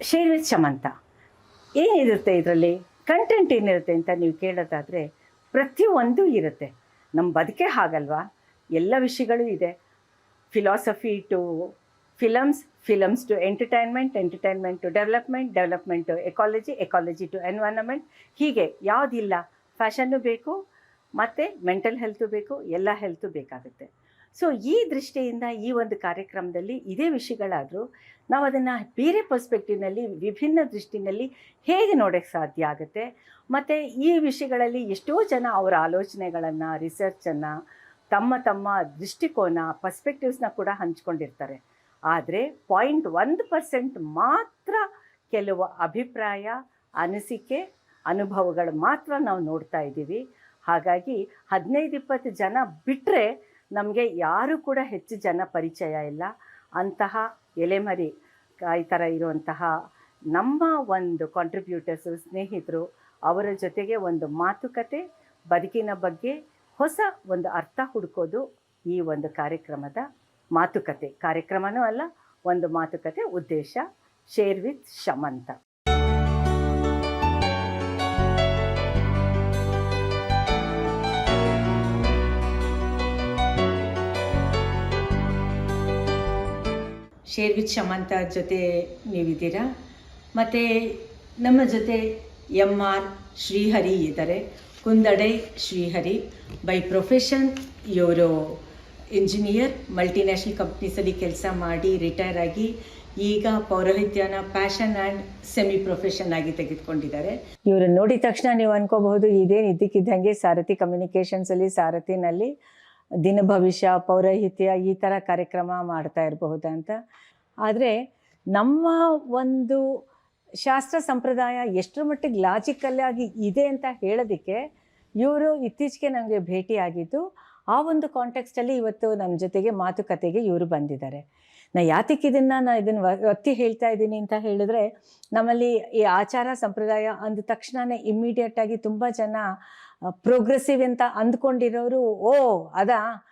Share Shamantha ಏನಿರುತ್ತೆ ಇದರಲ್ಲಿ? Content ಏನಿರುತ್ತೆ ಅಂತ ನೀವು ಕೇಳೋದಾದರೆ ಪ್ರತಿಯೊಂದು ಇರುತ್ತೆ. ನಮ್ಮ ಬದುಕೆ ಹಾಗಲ್ವಾ? ಎಲ್ಲ ವಿಷಯಗಳು ಇದೆ. Philosophy to films films to entertainment entertainment to development development to ecology ecology to environment ಹೀಗೆ ಯಾವುದಿಲ್ಲ. ಫ್ಯಾಷನ್ನು ಬೇಕು, ಮತ್ತು ಮೆಂಟಲ್ ಹೆಲ್ತು ಬೇಕು, ಎಲ್ಲ ಹೆಲ್ತು ಬೇಕಾಗುತ್ತೆ. ಸೊ ಈ ದೃಷ್ಟಿಯಿಂದ ಈ ಒಂದು ಕಾರ್ಯಕ್ರಮದಲ್ಲಿ ಇದೇ ವಿಷಯಗಳಾದರೂ ನಾವು ಅದನ್ನು ಬೇರೆ ಪರ್ಸ್ಪೆಕ್ಟಿವ್ನಲ್ಲಿ ವಿಭಿನ್ನ ದೃಷ್ಟಿನಲ್ಲಿ ಹೇಗೆ ನೋಡೋಕ್ಕೆ ಸಾಧ್ಯ ಆಗುತ್ತೆ? ಮತ್ತು ಈ ವಿಷಯಗಳಲ್ಲಿ ಎಷ್ಟೋ ಜನ ಅವರ ಆಲೋಚನೆಗಳನ್ನು ರಿಸರ್ಚನ್ನು ತಮ್ಮ ತಮ್ಮ ದೃಷ್ಟಿಕೋನ ಪರ್ಸ್ಪೆಕ್ಟಿವ್ಸ್ನ ಕೂಡ ಹಂಚ್ಕೊಂಡಿರ್ತಾರೆ. ಆದರೆ ಪಾಯಿಂಟ್ ಒಂದು ಪರ್ಸೆಂಟ್ ಮಾತ್ರ ಕೆಲವು ಅಭಿಪ್ರಾಯ, ಅನಿಸಿಕೆ, ಅನುಭವಗಳು ಮಾತ್ರ ನಾವು ನೋಡ್ತಾ ಇದ್ದೀವಿ. ಹಾಗಾಗಿ ಹದಿನೈದು ಇಪ್ಪತ್ತು ಜನ ಬಿಟ್ಟರೆ ನಮಗೆ ಯಾರೂ ಕೂಡ ಹೆಚ್ಚು ಜನ ಪರಿಚಯ ಇಲ್ಲ. ಅಂತಹ ಎಲೆಮರಿ ಈ ಥರ ಇರುವಂತಹ ನಮ್ಮ ಒಂದು ಕಾಂಟ್ರಿಬ್ಯೂಟರ್ಸು ಸ್ನೇಹಿತರು ಅವರ ಜೊತೆಗೆ ಒಂದು ಮಾತುಕತೆ, ಬದುಕಿನ ಬಗ್ಗೆ ಹೊಸ ಒಂದು ಅರ್ಥ ಹುಡುಕೋದು ಈ ಒಂದು ಕಾರ್ಯಕ್ರಮದ ಮಾತುಕತೆ. ಕಾರ್ಯಕ್ರಮನೂ ಅಲ್ಲ, ಒಂದು ಮಾತುಕತೆ ಉದ್ದೇಶ. Share with Shamanta share with Shamanta ಜೊತೆ ನೀವಿದ್ದೀರಾ? ಮತ್ತು ನಮ್ಮ ಜೊತೆ ಎಂ ಆರ್ ಶ್ರೀಹರಿ ಇದ್ದಾರೆ. ಕುಂದಡೆ ಶ್ರೀಹರಿ, ಬೈ ಪ್ರೊಫೆಷನ್ ಇವರು ಇಂಜಿನಿಯರ್, ಮಲ್ಟಿನ್ಯಾಷನಲ್ ಕಂಪ್ನೀಸಲ್ಲಿ ಕೆಲಸ ಮಾಡಿ ರಿಟೈರ್ ಆಗಿ ಈಗ ಪೌರೋಹಿತ್ಯನ ಪ್ಯಾಷನ್ ಆ್ಯಂಡ್ ಸೆಮಿ ಪ್ರೊಫೆಷನ್ ಆಗಿ ತೆಗೆದುಕೊಂಡಿದ್ದಾರೆ. ಇವರು ನೋಡಿದ ತಕ್ಷಣ ನೀವು ಅನ್ಕೋಬಹುದು, ಇದೇನು ಇದ್ದಕ್ಕಿದ್ದಂಗೆ ಸಾರಥಿ ಕಮ್ಯುನಿಕೇಷನ್ಸಲ್ಲಿ ಸಾರಥಿನಲ್ಲಿ ದಿನ ಭವಿಷ್ಯ, ಪೌರೋಹಿತ್ಯ ಈ ಥರ ಕಾರ್ಯಕ್ರಮ ಮಾಡ್ತಾ ಇರಬಹುದು ಅಂತ ಆದರೆ ನಮ್ಮ ಒಂದು ಶಾಸ್ತ್ರ ಸಂಪ್ರದಾಯ ಎಷ್ಟರ ಮಟ್ಟಿಗೆ ಲಾಜಿಕಲ್ಲಾಗಿ ಇದೆ ಅಂತ ಹೇಳೋದಕ್ಕೆ ಇವರು ಇತ್ತೀಚೆಗೆ ನನಗೆ ಭೇಟಿಯಾಗಿದ್ದು ಆ ಒಂದು ಕಾಂಟೆಕ್ಸ್ಟಲ್ಲಿ ಇವತ್ತು ನಮ್ಮ ಜೊತೆಗೆ ಮಾತುಕತೆಗೆ ಇವರು ಬಂದಿದ್ದಾರೆ. ನಾ ಯಾತಕ್ಕೆ ಇದನ್ನು ನಾನು ಇದನ್ನು ಒತ್ತಿ ಹೇಳ್ತಾ ಇದ್ದೀನಿ ಅಂತ ಹೇಳಿದ್ರೆ ನಮ್ಮಲ್ಲಿ ಈ ಆಚಾರ ಸಂಪ್ರದಾಯ ಅಂದ ತಕ್ಷಣವೇ ಇಮ್ಮಿಡಿಯೇಟಾಗಿ ತುಂಬ ಜನ ಪ್ರೋಗ್ರೆಸಿವ್ ಅಂತ ಅಂದ್ಕೊಂಡಿರೋರು, ಓ, ಅದಾ?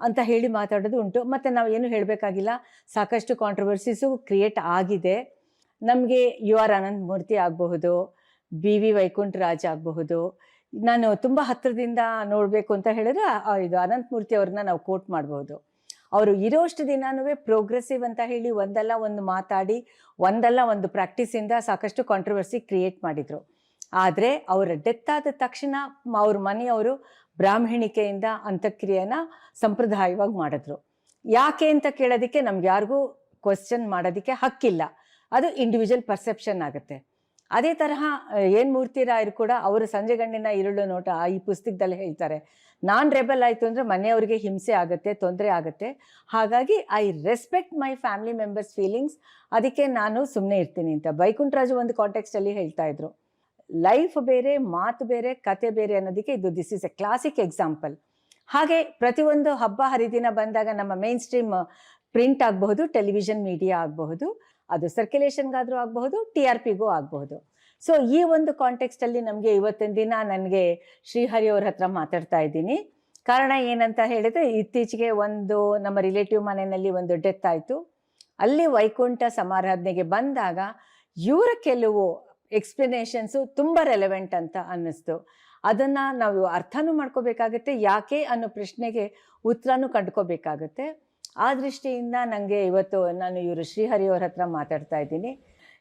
ಅಂತ ಹೇಳಿ ಮಾತಾಡೋದು ಉಂಟು. ಮತ್ತು ನಾವು ಏನು ಹೇಳಬೇಕಾಗಿಲ್ಲ, ಸಾಕಷ್ಟು ಕಾಂಟ್ರವರ್ಸೀಸು ಕ್ರಿಯೇಟ್ ಆಗಿದೆ. ನಮಗೆ ಯು ಆರ್ ಆನಂದ್ ಮೂರ್ತಿ ಆಗಬಹುದು, ಬಿ ವಿ ವೈಕುಂಠರಾಜ್ ಆಗಬಹುದು. ನಾನು ತುಂಬ ಹತ್ತಿರದಿಂದ ನೋಡಬೇಕು ಅಂತ ಹೇಳಿದ್ರೆ ಇದು ಅನಂತ ಮೂರ್ತಿ ಅವ್ರನ್ನ ನಾವು ಕೋಟ್ ಮಾಡಬಹುದು. ಅವರು ಇರೋಷ್ಟು ದಿನಾನೂ ಪ್ರೋಗ್ರೆಸಿವ್ ಅಂತ ಹೇಳಿ ಒಂದಲ್ಲ ಒಂದು ಮಾತಾಡಿ, ಒಂದಲ್ಲ ಒಂದು ಪ್ರಾಕ್ಟೀಸಿಂದ ಸಾಕಷ್ಟು ಕಾಂಟ್ರವರ್ಸಿ ಕ್ರಿಯೇಟ್ ಮಾಡಿದರು. ಆದರೆ ಅವರ ಡೆತ್ ಆದ ತಕ್ಷಣ ಅವ್ರ ಮನೆಯವರು ಬ್ರಾಹ್ಮಣಿಕೆಯಿಂದ ಅಂತ್ಯಕ್ರಿಯೆನ ಸಂಪ್ರದಾಯವಾಗಿ ಮಾಡಿದ್ರು. ಯಾಕೆ ಅಂತ ಕೇಳೋದಕ್ಕೆ ನಮ್ಗೆ ಯಾರಿಗೂ ಕ್ವಶನ್ ಮಾಡೋದಕ್ಕೆ ಹಕ್ಕಿಲ್ಲ. ಅದು ಇಂಡಿವಿಜುವಲ್ ಪರ್ಸೆಪ್ಷನ್ ಆಗುತ್ತೆ. ಅದೇ ತರಹ ಏನು ಮೂರ್ತಿ ರಾಯರು ಕೂಡ ಅವರು ಸಂಜೆ ಗಂಡಿನ ಇರುಳು ನೋಟ ಈ ಪುಸ್ತಕದಲ್ಲಿ ಹೇಳ್ತಾರೆ. ನಾನು ರೆಬಲ್ ಆಯಿತು ಅಂದರೆ ಮನೆಯವ್ರಿಗೆ ಹಿಂಸೆ ಆಗುತ್ತೆ, ತೊಂದರೆ ಆಗುತ್ತೆ. ಹಾಗಾಗಿ I respect my family members feelings, ಅದಕ್ಕೆ ನಾನು ಸುಮ್ಮನೆ ಇರ್ತೀನಿ ಅಂತ. ಬೈಕುಂಠರಾಜು ಒಂದು ಕಾಂಟೆಕ್ಸ್ಟಲ್ಲಿ ಹೇಳ್ತಾ ಇದ್ರು. ಲೈಫ್ ಬೇರೆ, ಮಾತು ಬೇರೆ, ಕತೆ ಬೇರೆ ಅನ್ನೋದಕ್ಕೆ ಇದು this is a classic example ಹಾಗೆ ಪ್ರತಿಯೊಂದು ಹಬ್ಬ ಹರಿದಿನ ಬಂದಾಗ ನಮ್ಮ ಮೇನ್ ಸ್ಟ್ರೀಮ್ ಪ್ರಿಂಟ್ ಆಗಬಹುದು ಟೆಲಿವಿಷನ್ ಮೀಡಿಯಾ ಆಗಬಹುದು, ಅದು ಸರ್ಕ್ಯುಲೇಷನ್ಗಾದರೂ ಆಗಬಹುದು ಟಿ ಆರ್ ಪಿಗೂ ಆಗಬಹುದು. ಸೊ ಈ ಒಂದು ಕಾಂಟೆಕ್ಸ್ಟಲ್ಲಿ ನಮಗೆ ಇವತ್ತಿನ ದಿನ ನನಗೆ ಶ್ರೀಹರಿ ಅವ್ರ ಹತ್ರ ಮಾತಾಡ್ತಾ ಇದ್ದೀನಿ. ಕಾರಣ ಏನಂತ ಹೇಳಿದರೆ, ಇತ್ತೀಚೆಗೆ ಒಂದು ನಮ್ಮ ರಿಲೇಟಿವ್ ಮನೆಯಲ್ಲಿ ಒಂದು ಡೆತ್ ಆಯಿತು. ಅಲ್ಲಿ ವೈಕುಂಠ ಸಮಾರಾಧನೆಗೆ ಬಂದಾಗ ಇವರ ಕೆಲವು ಎಕ್ಸ್ಪ್ಲನೇಷನ್ಸು ತುಂಬ ರೆಲೆವೆಂಟ್ ಅಂತ ಅನ್ನಿಸ್ತು. ಅದನ್ನು ನಾವು ಅರ್ಥನೂ ಮಾಡ್ಕೋಬೇಕಾಗತ್ತೆ, ಯಾಕೆ ಅನ್ನೋ ಪ್ರಶ್ನೆಗೆ ಉತ್ತರನೂ ಕಂಡ್ಕೋಬೇಕಾಗತ್ತೆ. ಆ ದೃಷ್ಟಿಯಿಂದ ನನಗೆ ಇವತ್ತು ನಾನು ಇವರು ಶ್ರೀಹರಿ ಅವ್ರ ಹತ್ರ ಮಾತಾಡ್ತಾ ಇದ್ದೀನಿ.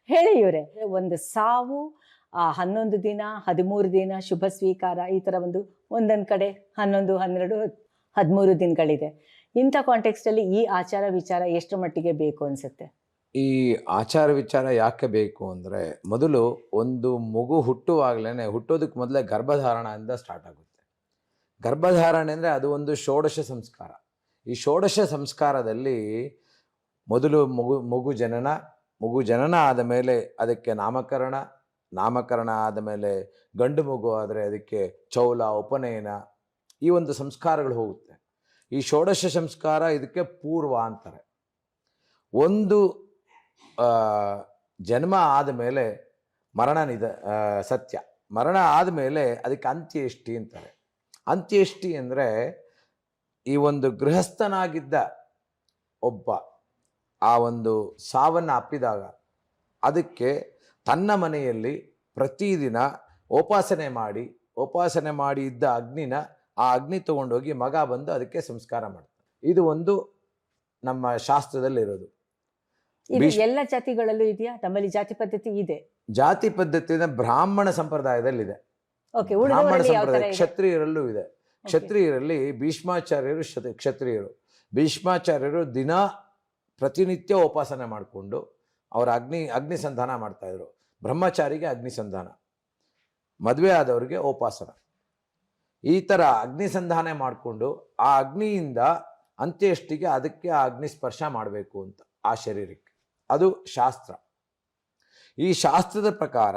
ಹೇಳಿ ಇವರೇ, ಒಂದು ಸಾವು ಹನ್ನೊಂದು ದಿನ, ಹದಿಮೂರು ದಿನ, ಶುಭ ಸ್ವೀಕಾರ, ಈ ಥರ ಒಂದು ಒಂದೊಂದು ಕಡೆ ಹನ್ನೊಂದು, ಹನ್ನೆರಡು, ಹದಿಮೂರು ದಿನಗಳಿದೆ. ಇಂಥ ಕಾಂಟೆಕ್ಸ್ಟಲ್ಲಿ ಈ ಆಚಾರ ವಿಚಾರ ಎಷ್ಟು ಮಟ್ಟಿಗೆ ಬೇಕು ಅನಿಸುತ್ತೆ? ಈ ಆಚಾರ ವಿಚಾರ ಯಾಕೆ ಬೇಕು ಅಂದರೆ ಮೊದಲು ಒಂದು ಮಗು ಹುಟ್ಟುವಾಗಲೇ ಹುಟ್ಟೋದಕ್ಕೆ ಮೊದಲೇ ಗರ್ಭಧಾರಣದಿಂದ ಸ್ಟಾರ್ಟ್ ಆಗುತ್ತೆ. ಗರ್ಭಧಾರಣೆ ಅಂದರೆ ಅದು ಒಂದು ಷೋಡಶ ಸಂಸ್ಕಾರ. ಈ ಷೋಡಶ ಸಂಸ್ಕಾರದಲ್ಲಿ ಮೊದಲು ಮಗು ಮಗು ಜನನ ಮಗು ಜನನ ಆದ ಮೇಲೆ ಅದಕ್ಕೆ ನಾಮಕರಣ ನಾಮಕರಣ ಆದ ಮೇಲೆ ಗಂಡು ಮಗು ಆದರೆ ಅದಕ್ಕೆ ಚೌಲ, ಉಪನಯನ ಈ ಒಂದು ಸಂಸ್ಕಾರಗಳು ಹೋಗುತ್ತೆ. ಈ ಷೋಡಶ ಸಂಸ್ಕಾರ ಇದಕ್ಕೆ ಪೂರ್ವ ಅಂತಾರೆ. ಒಂದು ಜನ್ಮ ಆದ ಮೇಲೆ ಮರಣ ನಿಧ ಸತ್ಯ. ಮರಣ ಆದಮೇಲೆ ಅದಕ್ಕೆ ಅಂತ್ಯೇಷ್ಟಿ ಅಂತಾರೆ. ಅಂತ್ಯೇಷ್ಟಿ ಅಂದರೆ ಈ ಒಂದು ಗೃಹಸ್ಥನಾಗಿದ್ದ ಒಬ್ಬ ಆ ಒಂದು ಸಾವನ್ನು ಅಪ್ಪಿದಾಗ ಅದಕ್ಕೆ ತನ್ನ ಮನೆಯಲ್ಲಿ ಪ್ರತಿದಿನ ಉಪಾಸನೆ ಮಾಡಿ ಉಪಾಸನೆ ಮಾಡಿ ಇದ್ದ ಅಗ್ನಿನ ಆ ಅಗ್ನಿ ತಗೊಂಡೋಗಿ ಮಗ ಬಂದು ಅದಕ್ಕೆ ಸಂಸ್ಕಾರ ಮಾಡ್ತಾರೆ ಇದು ಒಂದು ನಮ್ಮ ಶಾಸ್ತ್ರದಲ್ಲಿರೋದು. ಇದು ಎಲ್ಲ ಜಾತಿಗಳಲ್ಲೂ ಇದೆಯಾ? ನಮ್ಮಲ್ಲಿ ಜಾತಿ ಪದ್ಧತಿ ಇದೆ. ಜಾತಿ ಪದ್ಧತಿಯಿಂದ ಬ್ರಾಹ್ಮಣ ಸಂಪ್ರದಾಯದಲ್ಲಿದೆ. ಬ್ರಾಹ್ಮಣ ಸಂಪ್ರದಾಯ ಇದೆ? ಕ್ಷತ್ರಿಯರಲ್ಲೂ ಇದೆ. ಕ್ಷತ್ರಿಯರಲ್ಲಿ ಭೀಷ್ಮಾಚಾರ್ಯರು ಕ್ಷತ್ರಿಯರು. ಭೀಷ್ಮಾಚಾರ್ಯರು ದಿನ ಪ್ರತಿನಿತ್ಯ ಉಪಾಸನೆ ಮಾಡಿಕೊಂಡು ಅವರ ಅಗ್ನಿ ಅಗ್ನಿ ಸಂಧಾನ ಮಾಡ್ತಾ ಇದ್ರು. ಬ್ರಹ್ಮಚಾರಿಗೆ ಅಗ್ನಿ ಸಂಧಾನ. ಮದುವೆ ಆದವರಿಗೆ ಉಪಾಸನ. ಈ ಥರ ಅಗ್ನಿ ಸಂಧಾನ ಮಾಡಿಕೊಂಡು ಆ ಅಗ್ನಿಯಿಂದ ಅಂತ್ಯಷ್ಟಿಗೆ ಅದಕ್ಕೆ ಆ ಅಗ್ನಿ ಸ್ಪರ್ಶ ಮಾಡಬೇಕು ಅಂತ ಆ ಶರೀರಕ್ಕೆ. ಅದು ಶಾಸ್ತ್ರ. ಈ ಶಾಸ್ತ್ರದ ಪ್ರಕಾರ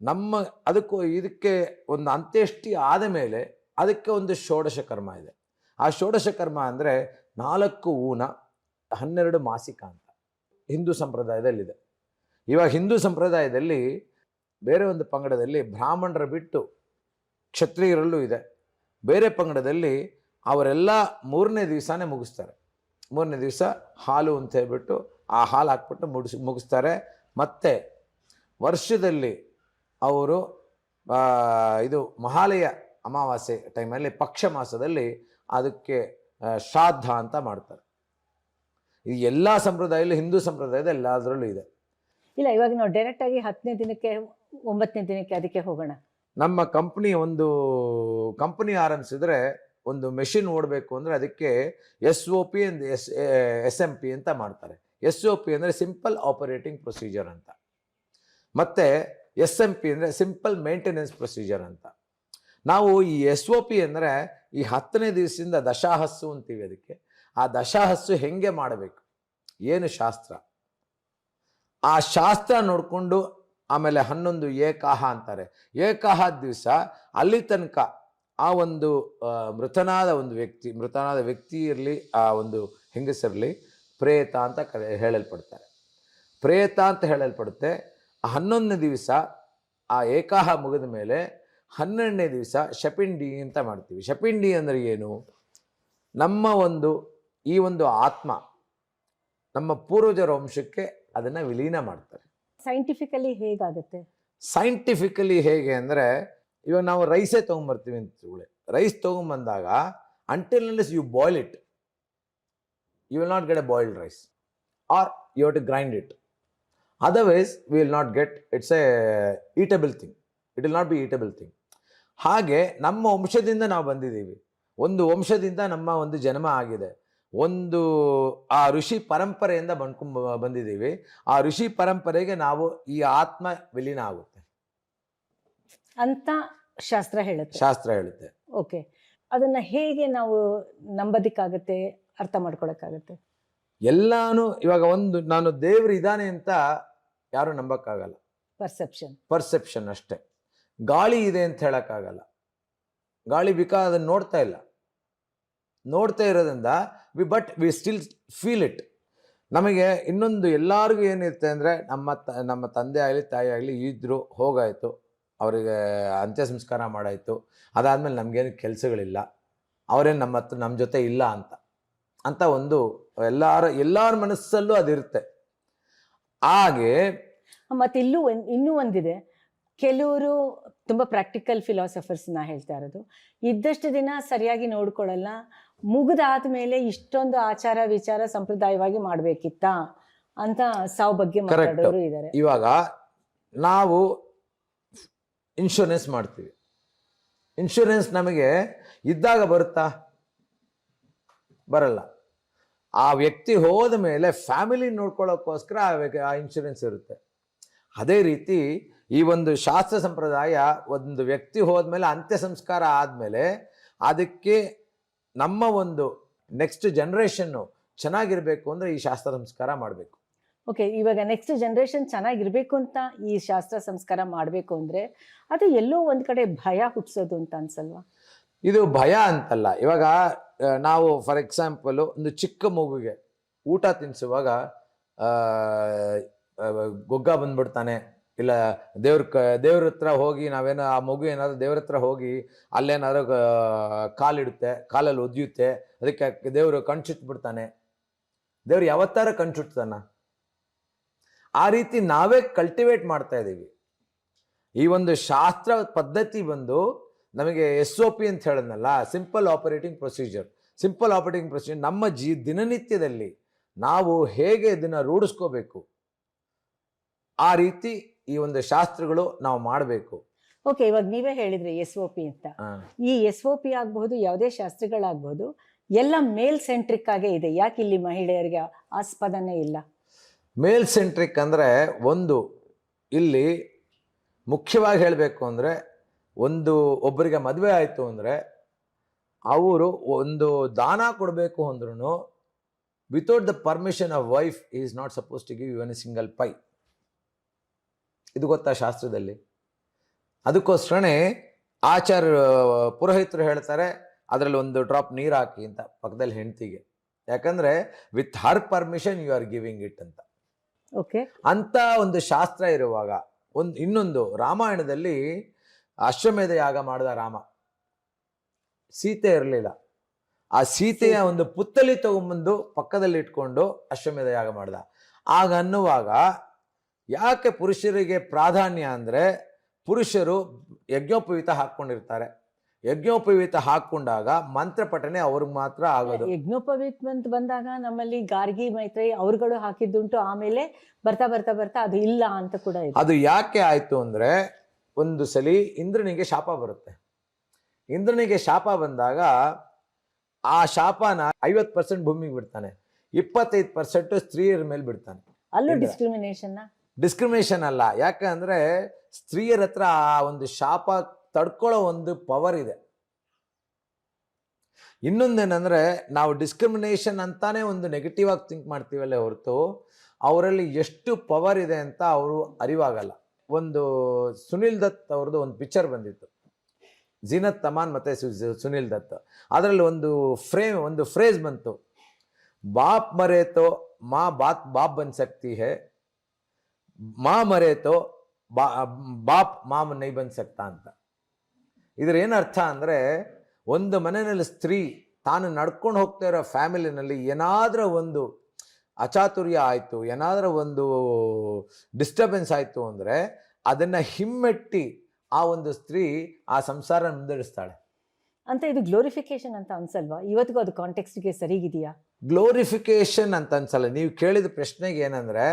ನಮ್ಮ ಅದಕ್ಕೂ ಇದಕ್ಕೆ ಒಂದು ಅಂತ್ಯಷ್ಟಿ ಆದ ಮೇಲೆ ಅದಕ್ಕೆ ಒಂದು ಷೋಡಶ ಕರ್ಮ ಇದೆ. ಆ ಷೋಡಶ ಕರ್ಮ ಅಂದರೆ ನಾಲ್ಕು ಊನ ಹನ್ನೆರಡು ಮಾಸಿಕ ಅಂತ ಹಿಂದೂ ಸಂಪ್ರದಾಯದಲ್ಲಿದೆ. ಇವಾಗ ಹಿಂದೂ ಸಂಪ್ರದಾಯದಲ್ಲಿ ಬೇರೆ ಒಂದು ಪಂಗಡದಲ್ಲಿ ಬ್ರಾಹ್ಮಣರ ಬಿಟ್ಟು ಕ್ಷತ್ರಿಯರಲ್ಲೂ ಇದೆ. ಬೇರೆ ಪಂಗಡದಲ್ಲಿ ಅವರೆಲ್ಲ ಮೂರನೇ ದಿವಸನೇ ಮುಗಿಸ್ತಾರೆ. ಮೂರನೇ ದಿವಸ ಹಾಲು ಅಂತ ಹೇಳ್ಬಿಟ್ಟು ಆ ಹಾಲು ಹಾಕ್ಬಿಟ್ಟು ಮುಗಿಸಿ ಮುಗಿಸ್ತಾರೆ. ಮತ್ತು ವರ್ಷದಲ್ಲಿ ಅವರು ಇದು ಮಹಾಲಯ ಅಮಾವಾಸ್ಯೆ ಟೈಮಲ್ಲಿ ಪಕ್ಷ ಮಾಸದಲ್ಲಿ ಅದಕ್ಕೆ ಶ್ರಾದ್ದ ಅಂತ ಮಾಡ್ತಾರೆ. ಇದು ಎಲ್ಲ ಸಂಪ್ರದಾಯದಲ್ಲೂ ಹಿಂದೂ ಸಂಪ್ರದಾಯದ ಎಲ್ಲದರಲ್ಲೂ ಇದೆ. ಇಲ್ಲ ಇವಾಗ ನಾವು ಡೈರೆಕ್ಟ್ ಆಗಿ ಹತ್ತನೇ ದಿನಕ್ಕೆ ಒಂಬತ್ತನೇ ದಿನಕ್ಕೆ ಅದಕ್ಕೆ ಹೋಗೋಣ. ನಮ್ಮ ಕಂಪ್ನಿ ಒಂದು ಕಂಪ್ನಿ ಆರಂಭಿಸಿದ್ರೆ ಒಂದು ಮೆಷಿನ್ ಓಡಬೇಕು ಅಂದರೆ ಅದಕ್ಕೆ S O P S S M P ಅಂತ ಮಾಡ್ತಾರೆ. ಎಸ್ ಒ ಪಿ ಅಂದರೆ ಸಿಂಪಲ್ ಆಪರೇಟಿಂಗ್ ಪ್ರೊಸೀಜರ್ ಅಂತ. ಮತ್ತು ಎಸ್ ಎಂ ಪಿ ಅಂದರೆ ಸಿಂಪಲ್ ಮೇಂಟೆನೆನ್ಸ್ ಪ್ರೊಸೀಜರ್ ಅಂತ. ನಾವು ಈ ಎಸ್ ಒ ಪಿ ಅಂದರೆ ಈ ಹತ್ತನೇ ದಿವಸದಿಂದ ದಶಾಹಸ್ಸು ಅಂತೀವಿ ಅದಕ್ಕೆ. ಆ ದಶಾಹಸ್ಸು ಹೆಂಗೆ ಮಾಡಬೇಕು? ಏನು ಶಾಸ್ತ್ರ? ಆ ಶಾಸ್ತ್ರ ನೋಡಿಕೊಂಡು ಆಮೇಲೆ ಹನ್ನೊಂದು ಏಕಾಹ ಅಂತಾರೆ. ಏಕಾಹ ದಿವಸ ಅಲ್ಲಿ ತನಕ ಆ ಒಂದು ಮೃತನಾದ ಒಂದು ವ್ಯಕ್ತಿ, ಮೃತನಾದ ವ್ಯಕ್ತಿ ಇರಲಿ, ಆ ಒಂದು ಹೆಂಗಸರಲಿ ಪ್ರೇತ ಅಂತ ಕರೆ ಹೇಳಲ್ಪಡ್ತಾರೆ ಪ್ರೇತ ಅಂತ ಹೇಳಲ್ಪಡುತ್ತೆ. ಆ ಹನ್ನೊಂದನೇ ದಿವಸ ಆ ಏಕಾಹ ಮುಗಿದ ಮೇಲೆ ಹನ್ನೆರಡನೇ ದಿವಸ ಶಪಿಂಡಿ ಅಂತ ಮಾಡ್ತೀವಿ. ಶಪಿಂಡಿ ಅಂದರೆ ಏನು? ನಮ್ಮ ಒಂದು ಈ ಒಂದು ಆತ್ಮ ನಮ್ಮ ಪೂರ್ವಜರ ವಂಶಕ್ಕೆ ಅದನ್ನು ವಿಲೀನ ಮಾಡ್ತಾರೆ. ಸೈಂಟಿಫಿಕಲಿ ಹೇಗಾಗುತ್ತೆ? ಸೈಂಟಿಫಿಕಲಿ ಹೇಗೆ ಅಂದರೆ ಇವಾಗ ನಾವು ರೈಸೇ ತೊಗೊಂಬರ್ತೀವಿ ಅಂತ rice ತೊಗೊಂಬಂದಾಗ until you boil it you will not get a boiled rice or you have to grind it. Otherwise, we will not get it's a eatable thing. It will not be eatable thing. ಹಾಗೆ ನಮ್ಮ ವಂಶದಿಂದ ನಾವು ಬಂದಿದ್ದೀವಿ ಒಂದು ವಂಶದಿಂದ ನಮ್ಮ ಒಂದು ಜನ್ಮ ಆಗಿದೆ ಒಂದು ಆ ಋಷಿ ಪರಂಪರೆಯಿಂದ ಬಂದ್ಕೊಂಡ್ ಬಂದಿದ್ದೀವಿ ಆ ಋಷಿ ಪರಂಪರೆಗೆ ನಾವು ಈ ಆತ್ಮ ವಿಲೀನ ಆಗುತ್ತೆ ಅಂತ ಶಾಸ್ತ್ರ ಹೇಳುತ್ತೆ ಶಾಸ್ತ್ರ ಹೇಳುತ್ತೆ ಓಕೆ ಅದನ್ನ ಹೇಗೆ ನಾವು ನಂಬೋದಿಕ್ಕಾಗತ್ತೆ ಅರ್ಥ ಮಾಡ್ಕೊಳಕ್ಕಾಗತ್ತೆ? ಎಲ್ಲಾನು ಇವಾಗ ಒಂದು ನಾನು ದೇವ್ರು ಇದ್ದಾನೆ ಅಂತ ಯಾರು ನಂಬಕ್ಕಾಗಲ್ಲ. ಪರ್ಸೆಪ್ಷನ್. ಪರ್ಸೆಪ್ಷನ್ ಅಷ್ಟೇ. ಗಾಳಿ ಇದೆ ಅಂತ ಹೇಳಕ್ಕಾಗಲ್ಲ. ಗಾಳಿ ಬಿಕಾ ಅದನ್ನ ನೋಡ್ತಾ ಇಲ್ಲ. ನೋಡ್ತಾ ಇರೋದ್ರಿಂದ we but we still feel it ನಮಗೆ ಇನ್ನೊಂದು ಎಲ್ಲರಿಗೂ ಏನಿರುತ್ತೆ ಅಂದರೆ ನಮ್ಮ ತ ನಮ್ಮ ತಂದೆ ಆಗಲಿ ತಾಯಿ ಆಗಲಿ ಇದ್ದರು ಹೋಗಾಯಿತು. ಅವರಿಗೆ ಅಂತ್ಯ ಸಂಸ್ಕಾರ ಮಾಡಾಯಿತು. ಅದಾದಮೇಲೆ ನಮಗೇನು ಕೆಲಸಗಳಿಲ್ಲ. ಅವರೇನು ನಮ್ಮ ಹತ್ರ ನಮ್ಮ ಜೊತೆ ಇಲ್ಲ ಅಂತ. ಅಂತ ಒಂದು ಎಲ್ಲರ ಎಲ್ಲರ ಮನಸ್ಸಲ್ಲೂ ಅದಿರುತ್ತೆ. ಹಾಗೆ ಮತ್ತೆ ಇಲ್ಲೂ ಒಂದ್ ಇನ್ನೂ ಒಂದಿದೆ. ಕೆಲವರು ತುಂಬಾ ಪ್ರಾಕ್ಟಿಕಲ್ ಫಿಲಾಸಫರ್ಸ್ ನಾ ಹೇಳ್ತಾ ಇರೋದು. ಇದ್ದಷ್ಟು ದಿನ ಸರಿಯಾಗಿ ನೋಡ್ಕೊಳ್ಳಲ್ಲ ಮುಗಿದಾದ್ಮೇಲೆ ಇಷ್ಟೊಂದು ಆಚಾರ ವಿಚಾರ ಸಂಪ್ರದಾಯವಾಗಿ ಮಾಡ್ಬೇಕಿತ್ತಾ ಅಂತ ಸಾವು ಬಗ್ಗೆ ಮಾತಾಡೋರು ಇದ್ದಾರೆ ಇವಾಗ ನಾವು ಇನ್ಶೂರೆನ್ಸ್ ಮಾಡ್ತೀವಿ. ಇನ್ಶೂರೆನ್ಸ್ ನಮಗೆ ಇದ್ದಾಗ ಬರುತ್ತಾ? ಬರಲ್ಲ. ಆ ವ್ಯಕ್ತಿ ಹೋದ ಮೇಲೆ ಫ್ಯಾಮಿಲಿ ನೋಡ್ಕೊಳ್ಳೋಕ್ಕೋಸ್ಕರ ಆ ವ್ಯಕ್ತಿ ಆ ಇನ್ಶೂರೆನ್ಸ್ ಇರುತ್ತೆ. ಅದೇ ರೀತಿ ಈ ಒಂದು ಶಾಸ್ತ್ರ ಸಂಪ್ರದಾಯ ಒಂದು ವ್ಯಕ್ತಿ ಹೋದ್ಮೇಲೆ ಅಂತ್ಯ ಸಂಸ್ಕಾರ ಆದಮೇಲೆ ಅದಕ್ಕೆ ನಮ್ಮ ಒಂದು ನೆಕ್ಸ್ಟ್ ಜನ್ರೇಷನ್ನು ಚೆನ್ನಾಗಿರಬೇಕು ಅಂದರೆ ಈ ಶಾಸ್ತ್ರ ಸಂಸ್ಕಾರ ಮಾಡಬೇಕು. ಓಕೆ, ಇವಾಗ ನೆಕ್ಸ್ಟ್ ಜನ್ರೇಷನ್ ಚೆನ್ನಾಗಿರ್ಬೇಕು ಅಂತ ಈ ಶಾಸ್ತ್ರ ಸಂಸ್ಕಾರ ಮಾಡಬೇಕು ಅಂದರೆ ಅದು ಎಲ್ಲೋ ಒಂದು ಕಡೆ ಭಯ ಹುಟ್ಸೋದು ಅಂತ ಅನ್ಸಲ್ವಾ? ಇದು ಭಯ ಅಂತಲ್ಲ. ಇವಾಗ ನಾವು ಫಾರ್ ಎಕ್ಸಾಂಪಲ್ ಒಂದು ಚಿಕ್ಕ ಮಗುಗೆ ಊಟ ತಿನ್ನಿಸುವಾಗ ಗೊಗ್ಗ ಬಂದ್ಬಿಡ್ತಾನೆ. ಇಲ್ಲ, ದೇವ್ರ ಕ, ದೇವ್ರ ಹತ್ರ ಹೋಗಿ ನಾವೇನೋ, ಆ ಮಗು ಏನಾದರೂ ದೇವ್ರ ಹತ್ರ ಹೋಗಿ ಅಲ್ಲೇನಾದ್ರೂ ಕಾಲಿಡುತ್ತೆ, ಕಾಲಲ್ಲಿ ಒದ್ಯುತ್ತೆ, ಅದಕ್ಕೆ ದೇವರು ಕಣ್ಚುಟ್ಬಿಡ್ತಾನೆ ದೇವ್ರು ಯಾವತ್ತಾರ ಕಣ್ಚುಟ್ತಾನ? ಆ ರೀತಿ ನಾವೇ ಕಲ್ಟಿವೇಟ್ ಮಾಡ್ತಾ ಇದ್ದೀವಿ ಈ ಒಂದು ಶಾಸ್ತ್ರ ಪದ್ಧತಿ ಬಂದು ನಮಗೆ ಎಸ್ ಒ ಪಿ ಅಂತ ಹೇಳಿದ್ನಲ್ಲ simple operating procedure simple operating procedure ನಮ್ಮ ಜೀ ದಿನನಿತ್ಯದಲ್ಲಿ ನಾವು ಹೇಗೆ ಇದನ್ನು ರೂಢಿಸ್ಕೋಬೇಕು? ಆ ರೀತಿ ಈ ಒಂದು ಶಾಸ್ತ್ರಗಳು ನಾವು ಮಾಡಬೇಕು. ಓಕೆ ಇವಾಗ ನೀವೇ ಹೇಳಿದ್ರಿ ಎಸ್ ಒ ಪಿ ಅಂತ. ಈ ಎಸ್ ಒ ಪಿ ಆಗಬಹುದು ಯಾವುದೇ ಶಾಸ್ತ್ರಗಳಾಗಬಹುದು ಎಲ್ಲ ಮೇಲ್ ಸೆಂಟ್ರಿಕ್ ಆಗೇ ಇದೆ. ಯಾಕೆ ಇಲ್ಲಿ ಮಹಿಳೆಯರಿಗೆ ಆಸ್ಪದನೇ ಇಲ್ಲ? ಮೇಲ್ ಸೆಂಟ್ರಿಕ್ ಅಂದರೆ ಒಂದು, ಇಲ್ಲಿ ಮುಖ್ಯವಾಗಿ ಹೇಳಬೇಕು ಅಂದರೆ ಒಂದು ಒಬ್ಬರಿಗೆ ಮದುವೆ ಆಯಿತು ಅಂದರೆ ಅವರು ಒಂದು ದಾನ ಕೊಡಬೇಕು ಅಂದ್ರೂ without the permission of wife is not suppose to give even a single pie ಇದು ಗೊತ್ತಾ ಶಾಸ್ತ್ರದಲ್ಲಿ? ಅದಕ್ಕೋಸ್ಕರನೇ ಆಚಾರ ಪುರೋಹಿತರು ಹೇಳ್ತಾರೆ, ಅದರಲ್ಲಿ ಒಂದು ಡ್ರಾಪ್ ನೀರು ಹಾಕಿ ಅಂತ, ಪಕ್ಕದಲ್ಲಿ ಹೆಂಡ್ತಿಗೆ. ಯಾಕಂದರೆ with her permission you are giving it ಅಂತ. ಅಂತ ಒಂದು ಶಾಸ್ತ್ರ ಇರುವಾಗ ಒಂದು ಇನ್ನೊಂದು ರಾಮಾಯಣದಲ್ಲಿ ಅಶ್ವಮೇಧ ಯಾಗ ಮಾಡಿದ ರಾಮ. ಸೀತೆ ಇರಲಿಲ್ಲ. ಆ ಸೀತೆಯ ಒಂದು ಪುತ್ತಲಿ ತಗೊಂಬಂದು ಪಕ್ಕದಲ್ಲಿ ಇಟ್ಕೊಂಡು ಅಶ್ವಮೇಧ ಯಾಗ ಮಾಡ್ದ. ಆಗ ಅನ್ನುವಾಗ ಯಾಕೆ ಪುರುಷರಿಗೆ ಪ್ರಾಧಾನ್ಯ ಅಂದರೆ ಪುರುಷರು ಯಜ್ಞೋಪವೀತ ಹಾಕ್ಕೊಂಡಿರ್ತಾರೆ. ಯಜ್ಞೋಪವೀತ ಹಾಕೊಂಡಾಗ ಮಂತ್ರ ಪಠನೆ ಅವ್ರಿಗೆ ಮಾತ್ರ ಆಗೋದು. ಯಜ್ಞೋಪವೀತ್ ಅಂತ ಬಂದಾಗ ನಮ್ಮಲ್ಲಿ ಗಾರ್ಗಿ ಮೈತ್ರಿ ಅವ್ರುಗಳು ಹಾಕಿದ್ದುಂಟು ಆಮೇಲೆ ಬರ್ತಾ ಬರ್ತಾ ಬರ್ತಾ ಅದು ಇಲ್ಲ ಅಂತ ಕೂಡ ಇದೆ. ಅದು ಯಾಕೆ ಆಯ್ತು ಅಂದ್ರೆ ಒಂದು ಸಲಿ ಇಂದ್ರನಿಗೆ ಶಾಪ ಬರುತ್ತೆ. ಇಂದ್ರನಿಗೆ ಶಾಪ ಬಂದಾಗ ಆ ಶಾಪನ ಐವತ್ತು ಪರ್ಸೆಂಟ್ ಭೂಮಿಗೆ ಬಿಡ್ತಾನೆ. ಇಪ್ಪತ್ತೈದು ಪರ್ಸೆಂಟ್ ಸ್ತ್ರೀಯರ ಮೇಲೆ ಬಿಡ್ತಾನೆ. ಅಲ್ಲೂ. ಡಿಸ್ಕ್ರಿಮಿನೇಷನ್ ಡಿಸ್ಕ್ರಿಮಿನೇಷನ್ ಅಲ್ಲ. ಯಾಕಂದ್ರೆ ಸ್ತ್ರೀಯರ ಹತ್ರ ಆ ಒಂದು ಶಾಪ ತಡ್ಕೊಳ್ಳೋ ಒಂದು ಪವರ್ ಇದೆ. ಇನ್ನೊಂದೇನಂದ್ರೆ, ನಾವು ಡಿಸ್ಕ್ರಿಮಿನೇಷನ್ ಅಂತಾನೆ ಒಂದು ನೆಗೆಟಿವ್ ಆಗಿ ಥಿಂಕ್ ಮಾಡ್ತೀವಲ್ಲ ಹೊರತು, ಅವರಲ್ಲಿ ಎಷ್ಟು ಪವರ್ ಇದೆ ಅಂತ ಅವರು ಅರಿವಾಗಲ್ಲ. ಒಂದು ಸುನಿಲ್ ದತ್ ಅವ್ರದ್ದು ಒಂದು ಪಿಕ್ಚರ್ ಬಂದಿತ್ತು. ಜೀನತ್ ತಮಾನ್ ಮತ್ತೆ ಸುನಿಲ್ ದತ್. ಅದರಲ್ಲಿ ಒಂದು ಫ್ರೇಮ್ ಒಂದು ಫ್ರೇಜ್ ಬಂತು. ಬಾಪ್ ಮರೆತೋ, ಮಾ ಬಾತ್, ಬಾಪ್ ಬನ್ ಸಕ್ತಿ ಹೇ. ಮಾ ಮರೆತೋ, ಬಾ, ಬಾಪ್, ಮಾಮ್ ನೈ ಬನ್ ಸಕ್ತಾ ಅಂತ. ಇದ್ರ ಏನು ಅರ್ಥ ಅಂದರೆ ಒಂದು ಮನೆಯಲ್ಲಿ ಸ್ತ್ರೀ ತಾನು ನಡ್ಕೊಂಡು ಹೋಗ್ತಾ ಇರೋ ಫ್ಯಾಮಿಲಿನಲ್ಲಿ ಏನಾದರೂ ಒಂದು ಅಚಾತುರ್ಯ ಆಯಿತು ಏನಾದರೂ ಒಂದು ಡಿಸ್ಟರ್ಬೆನ್ಸ್ ಆಯಿತು ಅಂದರೆ ಅದನ್ನು ಹಿಮ್ಮೆಟ್ಟಿ ಆ ಒಂದು ಸ್ತ್ರೀ ಆ ಸಂಸಾರ ಮುಂದಡಿಸ್ತಾಳೆ ಅಂತ ಇದು ಗ್ಲೋರಿಫಿಕೇಶನ್ ಅಂತ ಅನ್ಸಲ್ವಾ? ಇವತ್ತಿಗೂ ಅದು ಕಾಂಟೆಕ್ಸ್ಟ್ಗೆ ಸರಿಗಿದೆಯಾ? ಗ್ಲೋರಿಫಿಕೇಶನ್ ಅಂತ ಅನ್ಸಲ್ಲ. ನೀವು ಕೇಳಿದ ಪ್ರಶ್ನೆಗೆ ಏನಂದ್ರೆ